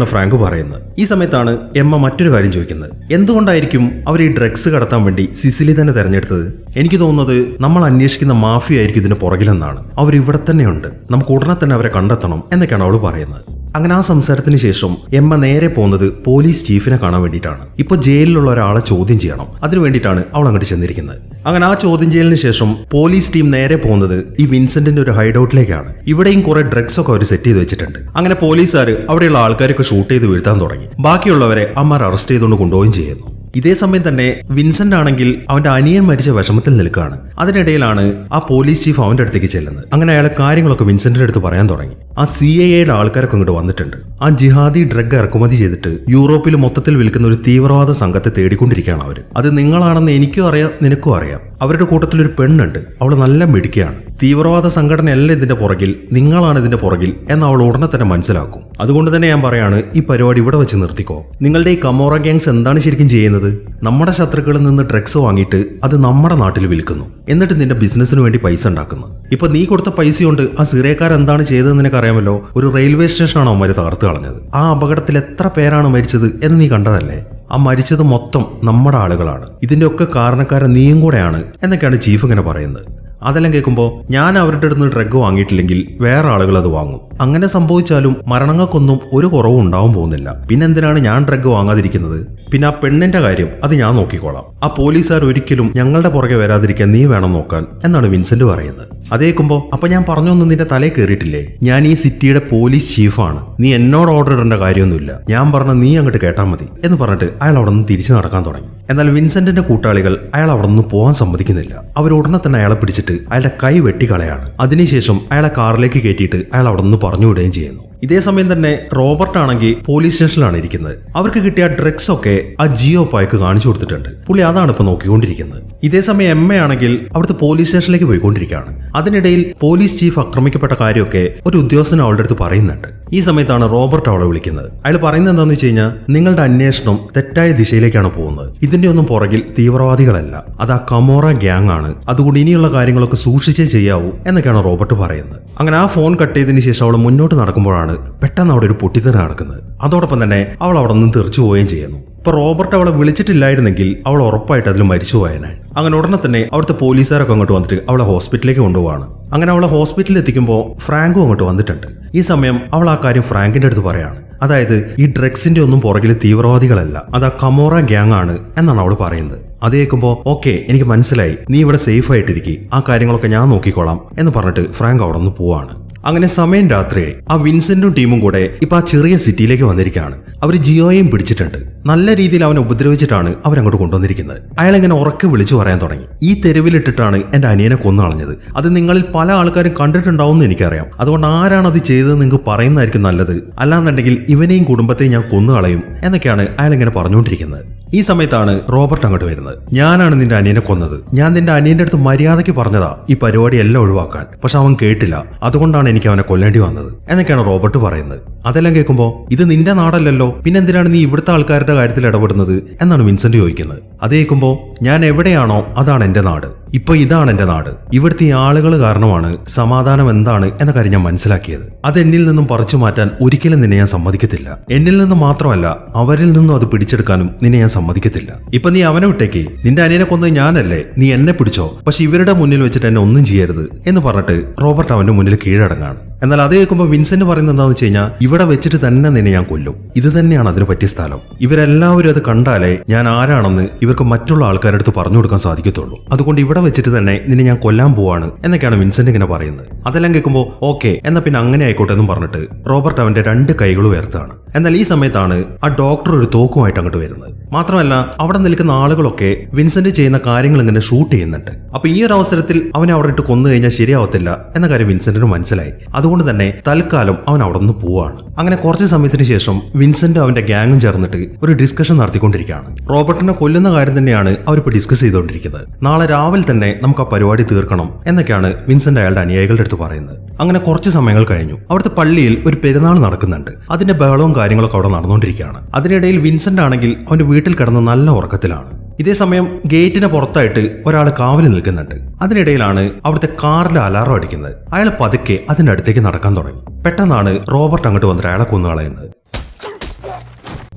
എന്നൊക്കെയാണ് ഫ്രാങ്ക് പറയുന്നത്. ഈ സമയത്താണ് എമ്മ മറ്റൊരു കാര്യം ചോദിക്കുന്നത്. എന്തുകൊണ്ടായിരിക്കും അവർ ഈ ഡ്രഗ്സ് കടത്താൻ വേണ്ടി സിസിലി തന്നെ തെരഞ്ഞെടുത്തത്? എനിക്ക് തോന്നുന്നത് നമ്മൾ അന്വേഷിക്കുന്ന മാഫിയ ആയിരിക്കും ഇതിന് പുറകിലെന്നാണ്. അവർ ഇവിടെ തന്നെയുണ്ട്. നമുക്ക് ഉടനെ തന്നെ അവരെ കണ്ടെത്തണം എന്നൊക്കെയാണ് അവൾ പറയുന്നത്. അങ്ങനെ ആ സംസാരത്തിന് ശേഷം എമ്മ നേരെ പോകുന്നത് പോലീസ് ചീഫിനെ കാണാൻ വേണ്ടിയിട്ടാണ്. ഇപ്പൊ ജയിലിലുള്ള ഒരാളെ ചോദ്യം ചെയ്യണം. അതിനു വേണ്ടിയിട്ടാണ് അവൾ അങ്ങോട്ട് ചെന്നിരിക്കുന്നത്. അങ്ങനെ ആ ചോദ്യം ചെയ്യലിന് ശേഷം പോലീസ് ടീം നേരെ പോകുന്നത് ഈ വിൻസെന്റിന്റെ ഒരു ഹൈഡൌട്ടിലേക്കാണ്. ഇവിടെയും കുറെ ഡ്രഗ്സ് ഒക്കെ അവർ സെറ്റ് ചെയ്ത് വെച്ചിട്ടുണ്ട്. അങ്ങനെ പോലീസുകാർ അവിടെയുള്ള ആൾക്കാരൊക്കെ ഷൂട്ട് ചെയ്ത് വീഴ്ത്താൻ തുടങ്ങി. ബാക്കിയുള്ളവരെ അമ്മമാർ അറസ്റ്റ് ചെയ്തുകൊണ്ട് കൊണ്ടുപോവുകയും ചെയ്യുന്നു. ഇതേ സമയം തന്നെ വിൻസെന്റ് ആണെങ്കിൽ അവന്റെ അനിയൻ മരിച്ച വിഷമത്തിൽ നിൽക്കുകയാണ്. അതിനിടയിലാണ് ആ പോലീസ് ചീഫ് അവന്റെ അടുത്തേക്ക് ചെല്ലുന്നത്. അങ്ങനെ അയാളെ കാര്യങ്ങളൊക്കെ വിൻസെന്റിന്റെ അടുത്ത് പറയാൻ തുടങ്ങി. ആ സി ഐ ആൾക്കാരൊക്കെ ഇങ്ങോട്ട് വന്നിട്ടുണ്ട്. ആ ജിഹാദി ഡ്രഗ് ഇറക്കുമതി ചെയ്തിട്ട് യൂറോപ്പിൽ മൊത്തത്തിൽ വിൽക്കുന്ന ഒരു തീവ്രവാദ സംഘത്തെ തേടിക്കൊണ്ടിരിക്കുകയാണ് അവർ അത് നിങ്ങളാണെന്ന് എനിക്കും അറിയാം നിനക്കും അറിയാം. അവരുടെ കൂട്ടത്തിൽ ഒരു പെണ്ണുണ്ട്. അവൾ നല്ല മിടുക്കിയാണ്. തീവ്രവാദ സംഘടനയല്ല ഇതിന്റെ പുറകിൽ നിങ്ങളാണ് ഇതിന്റെ പുറകിൽ എന്ന് അവൾ ഉടനെ തന്നെ മനസ്സിലാക്കും. അതുകൊണ്ട് തന്നെ ഞാൻ പറയാണ് ഈ പരിപാടി ഇവിടെ വെച്ച് നിർത്തിക്കോ. നിങ്ങളുടെ ഈ കമോറ ഗ്യാങ്സ് എന്താണ് ശരിക്കും ചെയ്യുന്നത്? നമ്മുടെ ശത്രുക്കളിൽ നിന്ന് ഡ്രഗ്സ് വാങ്ങിയിട്ട് അത് നമ്മുടെ നാട്ടിൽ വിൽക്കുന്നു. എന്നിട്ട് നിന്റെ ബിസിനസ്സിന് വേണ്ടി പൈസ ഉണ്ടാക്കുന്നു. ഇപ്പൊ നീ കൊടുത്ത പൈസ കൊണ്ട് ആ സിറിയക്കാർ എന്താണ് ചെയ്തതെന്ന് നിനക്ക് അറിയാമല്ലോ? ഒരു റെയിൽവേ സ്റ്റേഷനാണ് അവന്മാര് തകർത്ത് കളഞ്ഞത്. ആ അപകടത്തിൽ എത്ര പേരാണ് മരിച്ചത് എന്ന് നീ കണ്ടതല്ലേ? ആ മരിച്ചത് മൊത്തം നമ്മുടെ ആളുകളാണ്. ഇതിന്റെ ഒക്കെ കാരണക്കാരൻ നീയും കൂടെയാണ് എന്നൊക്കെയാണ് ചീഫ് ഇങ്ങനെ പറയുന്നത്. അതെല്ലാം കേൾക്കുമ്പോൾ ഞാൻ അവരുടെ അടുത്ത് ഡ്രഗ് വാങ്ങിയിട്ടില്ലെങ്കിൽ വേറെ ആളുകൾ അത് വാങ്ങും. അങ്ങനെ സംഭവിച്ചാലും മരണങ്ങൾക്കൊന്നും ഒരു കുറവും ഉണ്ടാവും പോകുന്നില്ല. പിന്നെ എന്തിനാണ് ഞാൻ ഡ്രഗ് വാങ്ങാതിരിക്കുന്നത്? പിന്നെ ആ പെണ്ണിന്റെ കാര്യം അത് ഞാൻ നോക്കിക്കോളാം. ആ പോലീസുകാർ ഒരിക്കലും ഞങ്ങളുടെ പുറകെ വരാതിരിക്കാൻ നീ വേണം നോക്കാൻ എന്നാണ് വിൻസെന്റ് പറയുന്നത്. അതേക്കുമ്പോൾ അപ്പൊ ഞാൻ പറഞ്ഞൊന്നും നിന്റെ തലയിൽ കയറിയിട്ടില്ലേ ഞാൻ ഈ സിറ്റിയുടെ പോലീസ് ചീഫാണ്. നീ എന്നോട് ഓർഡർ ഇടേണ്ട കാര്യമൊന്നുമില്ല. ഞാൻ പറഞ്ഞ നീ അങ്ങോട്ട് കേട്ടാൽ മതി. എന്ന് പറഞ്ഞിട്ട് അയാൾ അവിടെ നിന്ന് തിരിച്ചു നടക്കാൻ തുടങ്ങി. എന്നാൽ വിൻസെന്റിന്റെ കൂട്ടാളികൾ അയാൾ അവിടെ നിന്ന് പോകാൻ സമ്മതിക്കുന്നില്ല. അവർ ഉടനെ തന്നെ അയാളെ പിടിച്ചിട്ട് അയാളുടെ കൈ വെട്ടിക്കളയാണ്. അതിനുശേഷം അയാളെ കാറിലേക്ക് കയറ്റിയിട്ട് അയാൾ അവിടെ നിന്ന് പറഞ്ഞു വിടുകയും ചെയ്യുന്നു. ഇതേ സമയം തന്നെ റോബർട്ട് ആണെങ്കിൽ പോലീസ് സ്റ്റേഷനിലാണ് ഇരിക്കുന്നത്. അവർക്ക് കിട്ടിയ ഡ്രഗ്സ് ഒക്കെ ആ ജിയോ പായ്ക്ക് കാണിച്ചു കൊടുത്തിട്ടുണ്ട്. പുള്ളി അതാണ് ഇപ്പൊ നോക്കിക്കൊണ്ടിരിക്കുന്നത്. ഇതേ സമയം എം എ ആണെങ്കിൽ അവിടുത്തെ പോലീസ് സ്റ്റേഷനിലേക്ക് പോയിക്കൊണ്ടിരിക്കുകയാണ്. അതിനിടയിൽ പോലീസ് ചീഫ് ആക്രമിക്കപ്പെട്ട കാര്യമൊക്കെ ഒരു ഉദ്യോഗസ്ഥൻ അവളുടെ അടുത്ത് പറയുന്നുണ്ട്. ഈ സമയത്താണ് റോബർട്ട് അവളെ വിളിക്കുന്നത്. അയാൾ പറയുന്നത് എന്താണെന്ന് വെച്ച് കഴിഞ്ഞാൽ നിങ്ങളുടെ അന്വേഷണം തെറ്റായ ദിശയിലേക്കാണ് പോകുന്നത്. ഇതിന്റെ ഒന്നും പുറകിൽ തീവ്രവാദികളല്ല. അത് ആ കമോറ ഗ്യാങ് ആണ്. അതുകൊണ്ട് ഇനിയുള്ള കാര്യങ്ങളൊക്കെ സൂക്ഷിച്ചേ ചെയ്യാവൂ എന്നൊക്കെയാണ് റോബർട്ട് പറയുന്നത്. അങ്ങനെ ആ ഫോൺ കട്ട് ചെയ്തതിന് ശേഷം അവൾ മുന്നോട്ട് നടക്കുമ്പോഴാണ് പെട്ടെന്ന് അവിടെ ഒരു പൊട്ടിത്തെറി നടക്കുന്നത്. അതോടൊപ്പം തന്നെ അവൾ അവിടെ നിന്ന് തെറിച്ചു പോവുകയും ചെയ്യുന്നു. ഇപ്പൊ റോബർട്ട് അവളെ വിളിച്ചിട്ടില്ലായിരുന്നെങ്കിൽ അവൾ ഉറപ്പായിട്ട് അതിൽ മരിച്ചു പോയേനെ. അങ്ങനെ ഉടനെ തന്നെ അവിടുത്തെ പോലീസുകാരൊക്കെ അങ്ങോട്ട് വന്നിട്ട് അവളെ ഹോസ്പിറ്റലിലേക്ക് കൊണ്ടുപോവാണ്. അങ്ങനെ അവളെ ഹോസ്പിറ്റലിൽ എത്തിക്കുമ്പോൾ ഫ്രാങ്കും അങ്ങോട്ട് വന്നിട്ടുണ്ട്. ഈ സമയം അവൾ ആ കാര്യം ഫ്രാങ്കിന്റെ അടുത്ത് പറയാണ്. അതായത് ഈ ഡ്രഗ്സിന്റെ ഒന്നും പുറകിൽ തീവ്രവാദികളല്ല. അത് ആ കമോറ ഗ്യാങ് ആണ് എന്നാണ് അവൾ പറയുന്നത്. അത് കേൾക്കുമ്പോൾ ഓക്കെ എനിക്ക് മനസ്സിലായി. നീ ഇവിടെ സേഫ് ആയിട്ടിരിക്കും. ആ കാര്യങ്ങളൊക്കെ ഞാൻ നോക്കിക്കോളാം എന്ന് പറഞ്ഞിട്ട് ഫ്രാങ്ക് അവിടെ നിന്ന് പോവാണ്. അങ്ങനെ സമയം രാത്രി ആ വിൻസെന്റും ടീമും കൂടെ ഇപ്പൊ ആ ചെറിയ സിറ്റിയിലേക്ക് വന്നിരിക്കുകയാണ്. അവർ ജിയോയും പിടിച്ചിട്ടുണ്ട്. നല്ല രീതിയിൽ അവനെ ഉപദ്രവിച്ചിട്ടാണ് അവരങ്ങോട്ട് കൊണ്ടുവന്നിരിക്കുന്നത്. അയാൾ ഇങ്ങനെ ഉറക്കെ വിളിച്ചു പറയാൻ തുടങ്ങി. ഈ തെരുവിലിട്ടിട്ടാണ് എന്റെ അനിയനെ കൊന്നുകളഞ്ഞത് അത് നിങ്ങളിൽ പല ആൾക്കാരും കണ്ടിട്ടുണ്ടാവും എന്ന് എനിക്കറിയാം. അതുകൊണ്ട് ആരാണ് അത് ചെയ്തത് നിങ്ങൾക്ക് പറയുന്നതായിരിക്കും നല്ലത്. അല്ലാന്നുണ്ടെങ്കിൽ ഇവനെയും കുടുംബത്തെയും ഞാൻ കൊന്നുകളയും എന്നൊക്കെയാണ് അയാൾ ഇങ്ങനെ പറഞ്ഞുകൊണ്ടിരിക്കുന്നത്. ഈ സമയത്താണ് റോബർട്ട് അങ്ങോട്ട് വരുന്നത്. ഞാനാണ് നിന്റെ അനിയനെ കൊന്നത്. ഞാൻ നിന്റെ അനിയന്റെ അടുത്ത് മര്യാദയ്ക്ക് പറഞ്ഞതാ ഈ പരിപാടി എല്ലാം ഒഴിവാക്കാൻ. പക്ഷെ അവൻ കേട്ടില്ല. അതുകൊണ്ടാണ് എനിക്ക് അവനെ കൊല്ലേണ്ടി വന്നത്. എന്നൊക്കെയാണ് റോബർട്ട് പറയുന്നത്. അതെല്ലാം കേൾക്കുമ്പോൾ ഇത് നിന്റെ നാടല്ലല്ലോ. പിന്നെന്തിനാണ് നീ ഇവിടുത്തെ ആൾക്കാരുടെ കാര്യത്തിൽ ഇടപെടുന്നത് എന്നാണ് വിൻസെന്റ് ചോദിക്കുന്നത്. അത് കേൾക്കുമ്പോൾ ഞാൻ എവിടെയാണോ അതാണ് എന്റെ നാട്. ഇപ്പൊ ഇതാണ് എന്റെ നാട്. ഇവിടുത്തെ ആളുകൾ കാരണമാണ് സമാധാനം എന്താണ് എന്ന കാര്യം ഞാൻ മനസ്സിലാക്കിയത്. അത് എന്നിൽ നിന്നും പറിച്ചു മാറ്റാൻ ഒരിക്കലും നിന്നെ ഞാൻ സമ്മതിക്കത്തില്ല. എന്നിൽ നിന്ന് മാത്രമല്ല അവരിൽ നിന്നും അത് പിടിച്ചെടുക്കാനും നിന്നെ ഞാൻ സമ്മതിക്കത്തില്ല. ഇപ്പൊ നീ അവനെ വിട്ടേക്ക്. നിന്റെ അനിയനെ കൊന്നത് ഞാനല്ലേ. നീ എന്നെ പിടിച്ചോ. പക്ഷെ ഇവരുടെ മുന്നിൽ വെച്ചിട്ട് എന്നെ ഒന്നും ചെയ്യരുത് എന്ന് പറഞ്ഞിട്ട് റോബർട്ട് അവന്റെ മുന്നിൽ കീഴടങ്ങാണ്. എന്നാൽ അത് കേൾക്കുമ്പോൾ വിൻസെന്റ് പറയുന്നത് എന്താണെന്ന് വെച്ച് കഴിഞ്ഞാൽ ഇവിടെ വെച്ചിട്ട് തന്നെ നിന്നെ ഞാൻ കൊല്ലും. ഇത് തന്നെയാണ് അതിന് പറ്റിയ സ്ഥലം. ഇവരെല്ലാവരും അത് കണ്ടാലേ ഞാൻ ആരാണെന്ന് ഇവർക്ക് മറ്റുള്ള ആൾക്കാരുടെ അടുത്ത് പറഞ്ഞു കൊടുക്കാൻ സാധിക്കത്തുള്ളൂ. അതുകൊണ്ട് ഇവിടെ വെച്ചിട്ട് തന്നെ നിന്നെ ഞാൻ കൊല്ലാൻ പോവാണ് എന്നൊക്കെയാണ് വിൻസെന്റ് ഇങ്ങനെ പറയുന്നത്. അതെല്ലാം കേൾക്കുമ്പോൾ ഓക്കെ എന്നാൽ പിന്നെ അങ്ങനെ ആയിക്കോട്ടെ എന്നും പറഞ്ഞിട്ട് റോബർട്ട് അവന്റെ രണ്ട് കൈകൾ ഉയർത്താണ് എന്നാൽ ഈ സമയത്താണ് ആ ഡോക്ടർ ഒരു തോക്കുമായിട്ട് അങ്ങോട്ട് വരുന്നത്. മാത്രമല്ല അവിടെ നിൽക്കുന്ന ആളുകളൊക്കെ വിൻസെന്റ് ചെയ്യുന്ന കാര്യങ്ങൾ ഇങ്ങനെ ഷൂട്ട് ചെയ്യുന്നുണ്ട്. അപ്പൊ ഈ ഒരു അവസരത്തിൽ അവനെ അവിടെ ഇട്ട് കൊന്നു കഴിഞ്ഞാൽ ശരിയാവത്തില്ല എന്ന കാര്യം വിൻസെന്റിന് മനസ്സിലായി. അതുകൊണ്ട് അതുകൊണ്ട് തന്നെ തൽക്കാലം അവൻ അവിടെ നിന്ന് പോവാണ്. അങ്ങനെ കുറച്ച് സമയത്തിന് ശേഷം വിൻസെന്റും അവന്റെ ഗ്യാങ്ങും ചേർന്നിട്ട് ഒരു ഡിസ്കഷൻ നടത്തിക്കൊണ്ടിരിക്കുകയാണ്. റോബർട്ടിനെ കൊല്ലുന്ന കാര്യം തന്നെയാണ് അവരിപ്പോൾ ഡിസ്കസ് ചെയ്തുകൊണ്ടിരിക്കുന്നത്. നാളെ രാവിലെ തന്നെ നമുക്ക് ആ പരിപാടി തീർക്കണം എന്നൊക്കെയാണ് വിൻസെന്റ് അയാളുടെ അനുയായികളുടെ അടുത്ത് പറയുന്നത്. അങ്ങനെ കുറച്ച് സമയങ്ങൾ കഴിഞ്ഞു. അവിടുത്തെ പള്ളിയിൽ ഒരു പെരുന്നാൾ നടക്കുന്നുണ്ട്. അതിന്റെ ബഹളവും കാര്യങ്ങളൊക്കെ അവിടെ നടന്നുകൊണ്ടിരിക്കുകയാണ്. അതിനിടയിൽ വിൻസെന്റ് ആണെങ്കിൽ അവന്റെ വീട്ടിൽ കിടന്ന് നല്ല ഉറക്കത്തിലാണ്. ഇതേ സമയം ഗേറ്റിന് പുറത്തായിട്ട് ഒരാൾ കാവലിൽ നിൽക്കുന്നുണ്ട്. അതിനിടയിലാണ് അവിടുത്തെ കാറിൽ അലാറം അടിക്കുന്നത്. അയാൾ പതുക്കെ അതിന്റെ അടുത്തേക്ക് നടക്കാൻ തുടങ്ങി. പെട്ടെന്നാണ് റോബർട്ട് അങ്ങോട്ട് വന്നിട്ട് അയാളെ കൊന്നുകളയുന്നത്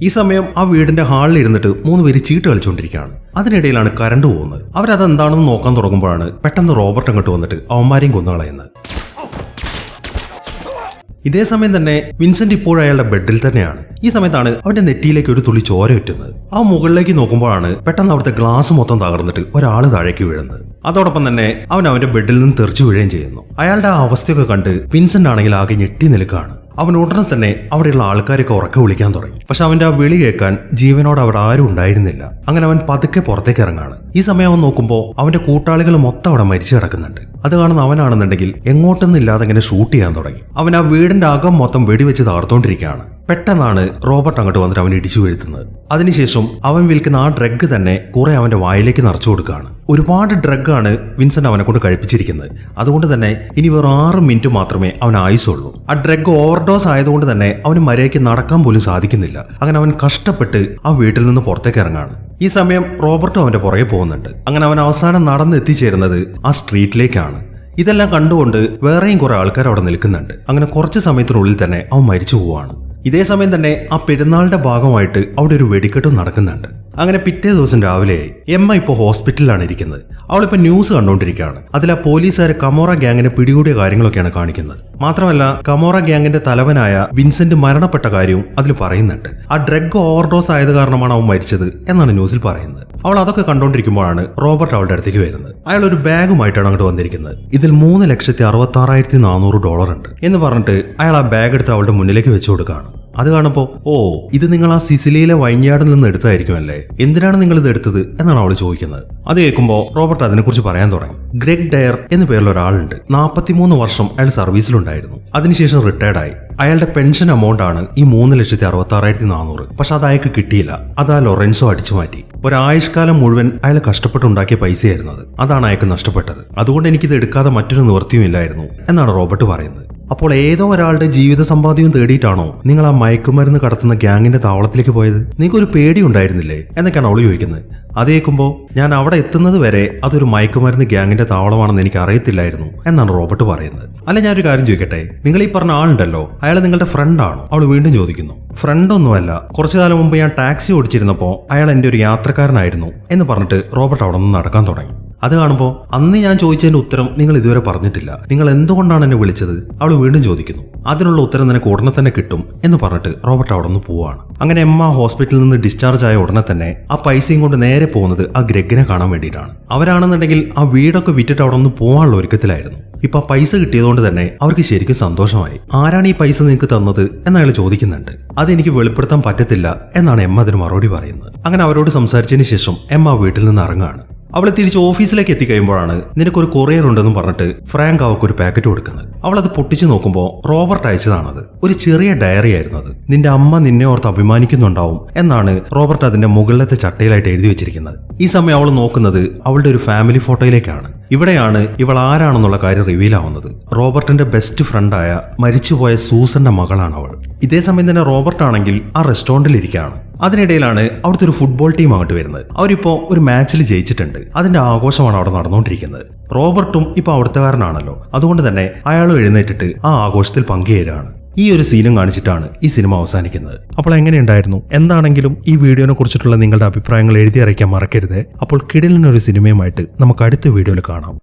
ഈ സമയം ആ വീടിന്റെ ഹാളിൽ ഇരുന്നിട്ട് മൂന്ന് പേര് ചീട്ട് കളിച്ചുകൊണ്ടിരിക്കുകയാണ്. അതിനിടയിലാണ് കരണ്ട് പോകുന്നത്. അവരതെന്താണെന്ന് നോക്കാൻ തുടങ്ങുമ്പോഴാണ് പെട്ടെന്ന് റോബർട്ട് അങ്ങോട്ട് വന്നിട്ട് അവന്മാരെയും കൊന്നുകളയുന്നത് ഇതേ സമയം തന്നെ വിൻസെന്റ് ഇപ്പോഴും അയാളുടെ ബെഡിൽ തന്നെയാണ്. ഈ സമയത്താണ് അവന്റെ നെറ്റിയിലേക്ക് ഒരു തുള്ളി ചോര വെറ്റുന്നത് ആ മുകളിലേക്ക് നോക്കുമ്പോഴാണ് പെട്ടെന്ന് അവിടുത്തെ ഗ്ലാസ് മൊത്തം തകർന്നിട്ട് ഒരാൾ താഴേക്ക് വീഴുന്നത്. അതോടൊപ്പം തന്നെ അവൻ അവന്റെ ബെഡിൽ നിന്ന് തെറിച്ചു വീഴുകയും ചെയ്യുന്നു. അയാളുടെ ആ അവസ്ഥയൊക്കെ കണ്ട് വിൻസെന്റ് ആണെങ്കിൽ ആകെ ഞെട്ടി നിൽക്കുകയാണ്. അവൻ ഉടനെ തന്നെ അവിടെയുള്ള ആൾക്കാരൊക്കെ ഉറക്കെ വിളിക്കാൻ തുടങ്ങി. പക്ഷെ അവന്റെ ആ വിളി കേൾക്കാൻ ജീവനോട് അവിടെ ആരും ഉണ്ടായിരുന്നില്ല. അങ്ങനെ അവൻ പതുക്കെ പുറത്തേക്ക് ഇറങ്ങാണ്. ഈ സമയം അവൻ നോക്കുമ്പോൾ അവന്റെ കൂട്ടാളികൾ മൊത്തം അവിടെ മരിച്ചു കിടക്കുന്നുണ്ട്. അത് കാണുന്ന അവനാണെന്നുണ്ടെങ്കിൽ എങ്ങോട്ടൊന്നും ഇല്ലാതെ ഇങ്ങനെ ഷൂട്ട് ചെയ്യാൻ തുടങ്ങി. അവൻ ആ വീടിന്റെ അകം മൊത്തം വെടിവെച്ച് താർത്തോണ്ടിരിക്കുകയാണ് പെട്ടെന്നാണ് റോബർട്ട് അങ്ങോട്ട് വന്നിട്ട് അവൻ ഇടിച്ചു വീഴ്ത്തുന്നത്. അതിനുശേഷം അവൻ വിൽക്കുന്ന ആ ഡ്രഗ് തന്നെ കുറെ അവന്റെ വായിലേക്ക് നിറച്ചു കൊടുക്കുകയാണ്. ഒരുപാട് ഡ്രഗാണ് വിൻസെന്റ് അവനെ കൊണ്ട് കഴിപ്പിച്ചിരിക്കുന്നത്. അതുകൊണ്ട് തന്നെ ഇനി വെറും ആറ് മിനിറ്റ് മാത്രമേ അവൻ ആയുസുള്ളൂ ആ ഡ്രഗ് ഓവർഡോസ് ആയതുകൊണ്ട് തന്നെ അവന് മര്യാദയ്ക്ക് നടക്കാൻ പോലും സാധിക്കുന്നില്ല. അങ്ങനെ അവൻ കഷ്ടപ്പെട്ട് ആ വീട്ടിൽ നിന്ന് പുറത്തേക്ക് ഇറങ്ങാണ്. ഈ സമയം റോബർട്ടും അവന്റെ പുറകെ പോകുന്നുണ്ട്. അങ്ങനെ അവൻ അവസാനം നടന്ന് എത്തിച്ചേരുന്നത് ആ സ്ട്രീറ്റിലേക്കാണ്. ഇതെല്ലാം കണ്ടുകൊണ്ട് വേറെയും കുറെ ആൾക്കാർ അവിടെ നിൽക്കുന്നുണ്ട്. അങ്ങനെ കുറച്ച് സമയത്തിനുള്ളിൽ തന്നെ അവൻ മരിച്ചു പോവാണ്. ഇതേ സമയം തന്നെ ആ പെരുന്നാളിന്റെ ഭാഗമായിട്ട് അവിടെ ഒരു വെടിക്കെട്ടും നടക്കുന്നുണ്ട്. അങ്ങനെ പിറ്റേ ദിവസം രാവിലെയായി എമ്മ ഇപ്പോൾ ഹോസ്പിറ്റലിലാണ് ഇരിക്കുന്നത്. അവളിപ്പോൾ ന്യൂസ് കണ്ടുകൊണ്ടിരിക്കുകയാണ് അതിൽ ആ പോലീസുകാർ കമോറ ഗ്യാങ്ങിനെ പിടികൂടിയ കാര്യങ്ങളൊക്കെയാണ് കാണിക്കുന്നത്. മാത്രമല്ല കമോറ ഗ്യാങ്ങിന്റെ തലവനായ വിൻസെന്റ് മരണപ്പെട്ട കാര്യവും അതിൽ പറയുന്നുണ്ട്. ആ ഡ്രഗ് ഓവർഡോസ് ആയത് കാരണമാണ് അവൻ മരിച്ചത് എന്നാണ് ന്യൂസിൽ പറയുന്നത്. അവൾ അതൊക്കെ കണ്ടുകൊണ്ടിരിക്കുമ്പോഴാണ് റോബർട്ട് അവളുടെ അടുത്തേക്ക് വരുന്നത്. അയാൾ ഒരു ബാഗുമായിട്ടാണ് അങ്ങോട്ട് വന്നിരിക്കുന്നത്. ഇതിൽ മൂന്ന് ലക്ഷത്തി അറുപത്തി ആറായിരത്തി നാനൂറ് ഡോളർ ഉണ്ട് എന്ന് പറഞ്ഞിട്ട് അയാൾ ആ ബാഗ് എടുത്ത് അവളുടെ മുന്നിലേക്ക് വെച്ചു കൊടുക്കുകയാണ്. അത് കാണുമ്പോൾ ഓ ഇത് നിങ്ങൾ ആ സിസിലിയിലെ വൈഞ്ഞാടിൽ നിന്ന് എടുത്തായിരിക്കും അല്ലേ? എന്തിനാണ് നിങ്ങൾ ഇത് എടുത്തത്? എന്നാണ് അവൾ ചോദിക്കുന്നത്. അത് കേൾക്കുമ്പോൾ റോബർട്ട് അതിനെക്കുറിച്ച് പറയാൻ തുടങ്ങി. ഗ്രെഗ് ഡയർ എന്ന പേരിൽ ഒരാളുണ്ട്. നാൽപ്പത്തിമൂന്ന് വർഷം അയാൾ സർവീസിലുണ്ടായിരുന്നു. അതിനുശേഷം റിട്ടയർഡ് ആയി. അയാളുടെ പെൻഷൻ എമൗണ്ട് ആണ് ഈ മൂന്ന് ലക്ഷത്തി അറുപത്തി ആറായിരത്തി നാനൂറ് പക്ഷെ അത് അയാൾക്ക് കിട്ടിയില്ല. അത് ആ ലൊറൻസോ അടിച്ചു മാറ്റി. ഒരായുഷ്കാലം മുഴുവൻ അയാൾ കഷ്ടപ്പെട്ടുണ്ടാക്കിയ അത്. അതാണ് അയാൾക്ക് നഷ്ടപ്പെട്ടത്. അതുകൊണ്ട് എനിക്കിത് എടുക്കാതെ മറ്റൊരു നിവൃത്തിയും ഇല്ലായിരുന്നു എന്നാണ് റോബർട്ട് പറയുന്നത്. അപ്പോൾ ഏതോ ഒരാളുടെ ജീവിത സമ്പാദ്യവും തേടിയിട്ടാണോ നിങ്ങൾ ആ മയക്കുമരുന്ന് കടത്തുന്ന ഗ്യാങ്ങിന്റെ താവളത്തിലേക്ക് പോയത്? നിങ്ങൾക്ക് ഒരു പേടി ഉണ്ടായിരുന്നില്ലേ എന്നൊക്കെയാണ് അവൾ ചോദിക്കുന്നത്. അത് കേൾക്കുമ്പോൾ ഞാൻ അവിടെ എത്തുന്നത് വരെ അതൊരു മയക്കുമരുന്ന് ഗ്യാങ്ങിന്റെ താവളമാണെന്ന് എനിക്ക് അറിയത്തില്ലായിരുന്നു എന്നാണ് റോബർട്ട് പറയുന്നത്. അല്ല ഞാനൊരു കാര്യം ചോദിക്കട്ടെ? നിങ്ങൾ ഈ പറഞ്ഞ ആളുണ്ടല്ലോ? അയാൾ നിങ്ങളുടെ ഫ്രണ്ടാണ് അവൾ വീണ്ടും ചോദിക്കുന്നു. ഫ്രണ്ടൊന്നുമല്ല കുറച്ചു കാലം മുമ്പ് ഞാൻ ടാക്സി ഓടിച്ചിരുന്നപ്പോൾ അയാൾ എന്റെ ഒരു യാത്രക്കാരനായിരുന്നു എന്ന് പറഞ്ഞിട്ട് റോബർട്ട് അവിടെ നിന്ന് നടക്കാൻ തുടങ്ങി. അത് കാണുമ്പോൾ അന്ന് ഞാൻ ചോദിച്ചതിന്റെ ഉത്തരം നിങ്ങൾ ഇതുവരെ പറഞ്ഞിട്ടില്ല. നിങ്ങൾ എന്തുകൊണ്ടാണ് എന്നെ വിളിച്ചത്? അവൾ വീണ്ടും ചോദിക്കുന്നു. അതിനുള്ള ഉത്തരം നിനക്ക് ഉടനെ തന്നെ കിട്ടും എന്ന് പറഞ്ഞിട്ട് റോബർട്ട് അവിടെ നിന്ന് പോവാണ്. അങ്ങനെ എമ്മ ഹോസ്പിറ്റലിൽ നിന്ന് ഡിസ്ചാർജ് ആയ ഉടനെ തന്നെ ആ പൈസയും കൊണ്ട് നേരെ പോകുന്നത് ആ ഗ്രഗിനെ കാണാൻ വേണ്ടിയിട്ടാണ്. അവരാണെന്നുണ്ടെങ്കിൽ ആ വീടൊക്കെ വിറ്റിട്ട് അവിടെ നിന്ന് പോകാനുള്ള ഒരുക്കത്തിലായിരുന്നു. ഇപ്പൊ ആ പൈസ കിട്ടിയതുകൊണ്ട് തന്നെ അവർക്ക് ശരിക്കും സന്തോഷമായി. ആരാണ് ഈ പൈസ നിങ്ങൾക്ക് തന്നത് എന്ന് അയാൾ ചോദിക്കുന്നുണ്ട്. അതെനിക്ക് വെളിപ്പെടുത്താൻ പറ്റത്തില്ല എന്നാണ് എമ്മ അതിന് മറുപടി പറയുന്നത്. അങ്ങനെ അവരോട് സംസാരിച്ചതിന് ശേഷം എമ്മ വീട്ടിൽ നിന്ന് ഇറങ്ങുകയാണ്. അവൾ തിരിച്ച് ഓഫീസിലേക്ക് എത്തിക്കഴിയുമ്പോഴാണ് നിനക്കൊരു കൊറിയർ ഉണ്ടെന്നും പറഞ്ഞിട്ട് ഫ്രാങ്ക് അവൾക്ക് ഒരു പാക്കറ്റ് കൊടുക്കുന്നത്. അവൾ അത് പൊട്ടിച്ചു നോക്കുമ്പോൾ റോബർട്ട് അയച്ചതാണത്. ഒരു ചെറിയ ഡയറി ആയിരുന്നു അത്. നിന്റെ അമ്മ നിന്നെ ഓർത്ത് അഭിമാനിക്കുന്നുണ്ടാവും എന്നാണ് റോബർട്ട് അതിന്റെ മുകളിലത്തെ ചട്ടയിലായിട്ട് എഴുതി വെച്ചിരിക്കുന്നത്. ഈ സമയം അവൾ നോക്കുന്നത് അവളുടെ ഒരു ഫാമിലി ഫോട്ടോയിലേക്കാണ്. ഇവിടെയാണ് ഇവൾ ആരാണെന്നുള്ള കാര്യം റിവീൽ ആവുന്നത്. റോബർട്ടിന്റെ ബെസ്റ്റ് ഫ്രണ്ടായ മരിച്ചുപോയ സൂസന്റെ മകളാണ് അവൾ. ഇതേ സമയം തന്നെ റോബർട്ട് ആണെങ്കിൽ ആ റെസ്റ്റോറന്റിൽ ഇരിക്കുകയാണ്. അതിനിടയിലാണ് അവിടുത്തെ ഒരു ഫുട്ബോൾ ടീം അങ്ങോട്ട് വരുന്നത്. അവരിപ്പോ ഒരു മാച്ചിൽ ജയിച്ചിട്ടുണ്ട്. അതിന്റെ ആഘോഷമാണ് അവിടെ നടന്നുകൊണ്ടിരിക്കുന്നത്. റോബർട്ടും ഇപ്പൊ അവിടുത്തെകാരനാണല്ലോ അതുകൊണ്ട് തന്നെ അയാൾ എഴുന്നേറ്റിട്ട് ആ ആഘോഷത്തിൽ പങ്കുചേരാണ് ഈ ഒരു സീനും കാണിച്ചിട്ടാണ് ഈ സിനിമ അവസാനിക്കുന്നത്. അപ്പോൾ എങ്ങനെയുണ്ടായിരുന്നു എന്താണെങ്കിലും ഈ വീഡിയോനെ കുറിച്ചിട്ടുള്ള നിങ്ങളുടെ അഭിപ്രായങ്ങൾ എഴുതി അറിയിക്കാൻ മറക്കരുത്. അപ്പോൾ കിടിലിനൊരു സിനിമയുമായിട്ട് നമുക്ക് അടുത്ത വീഡിയോയിൽ കാണാം.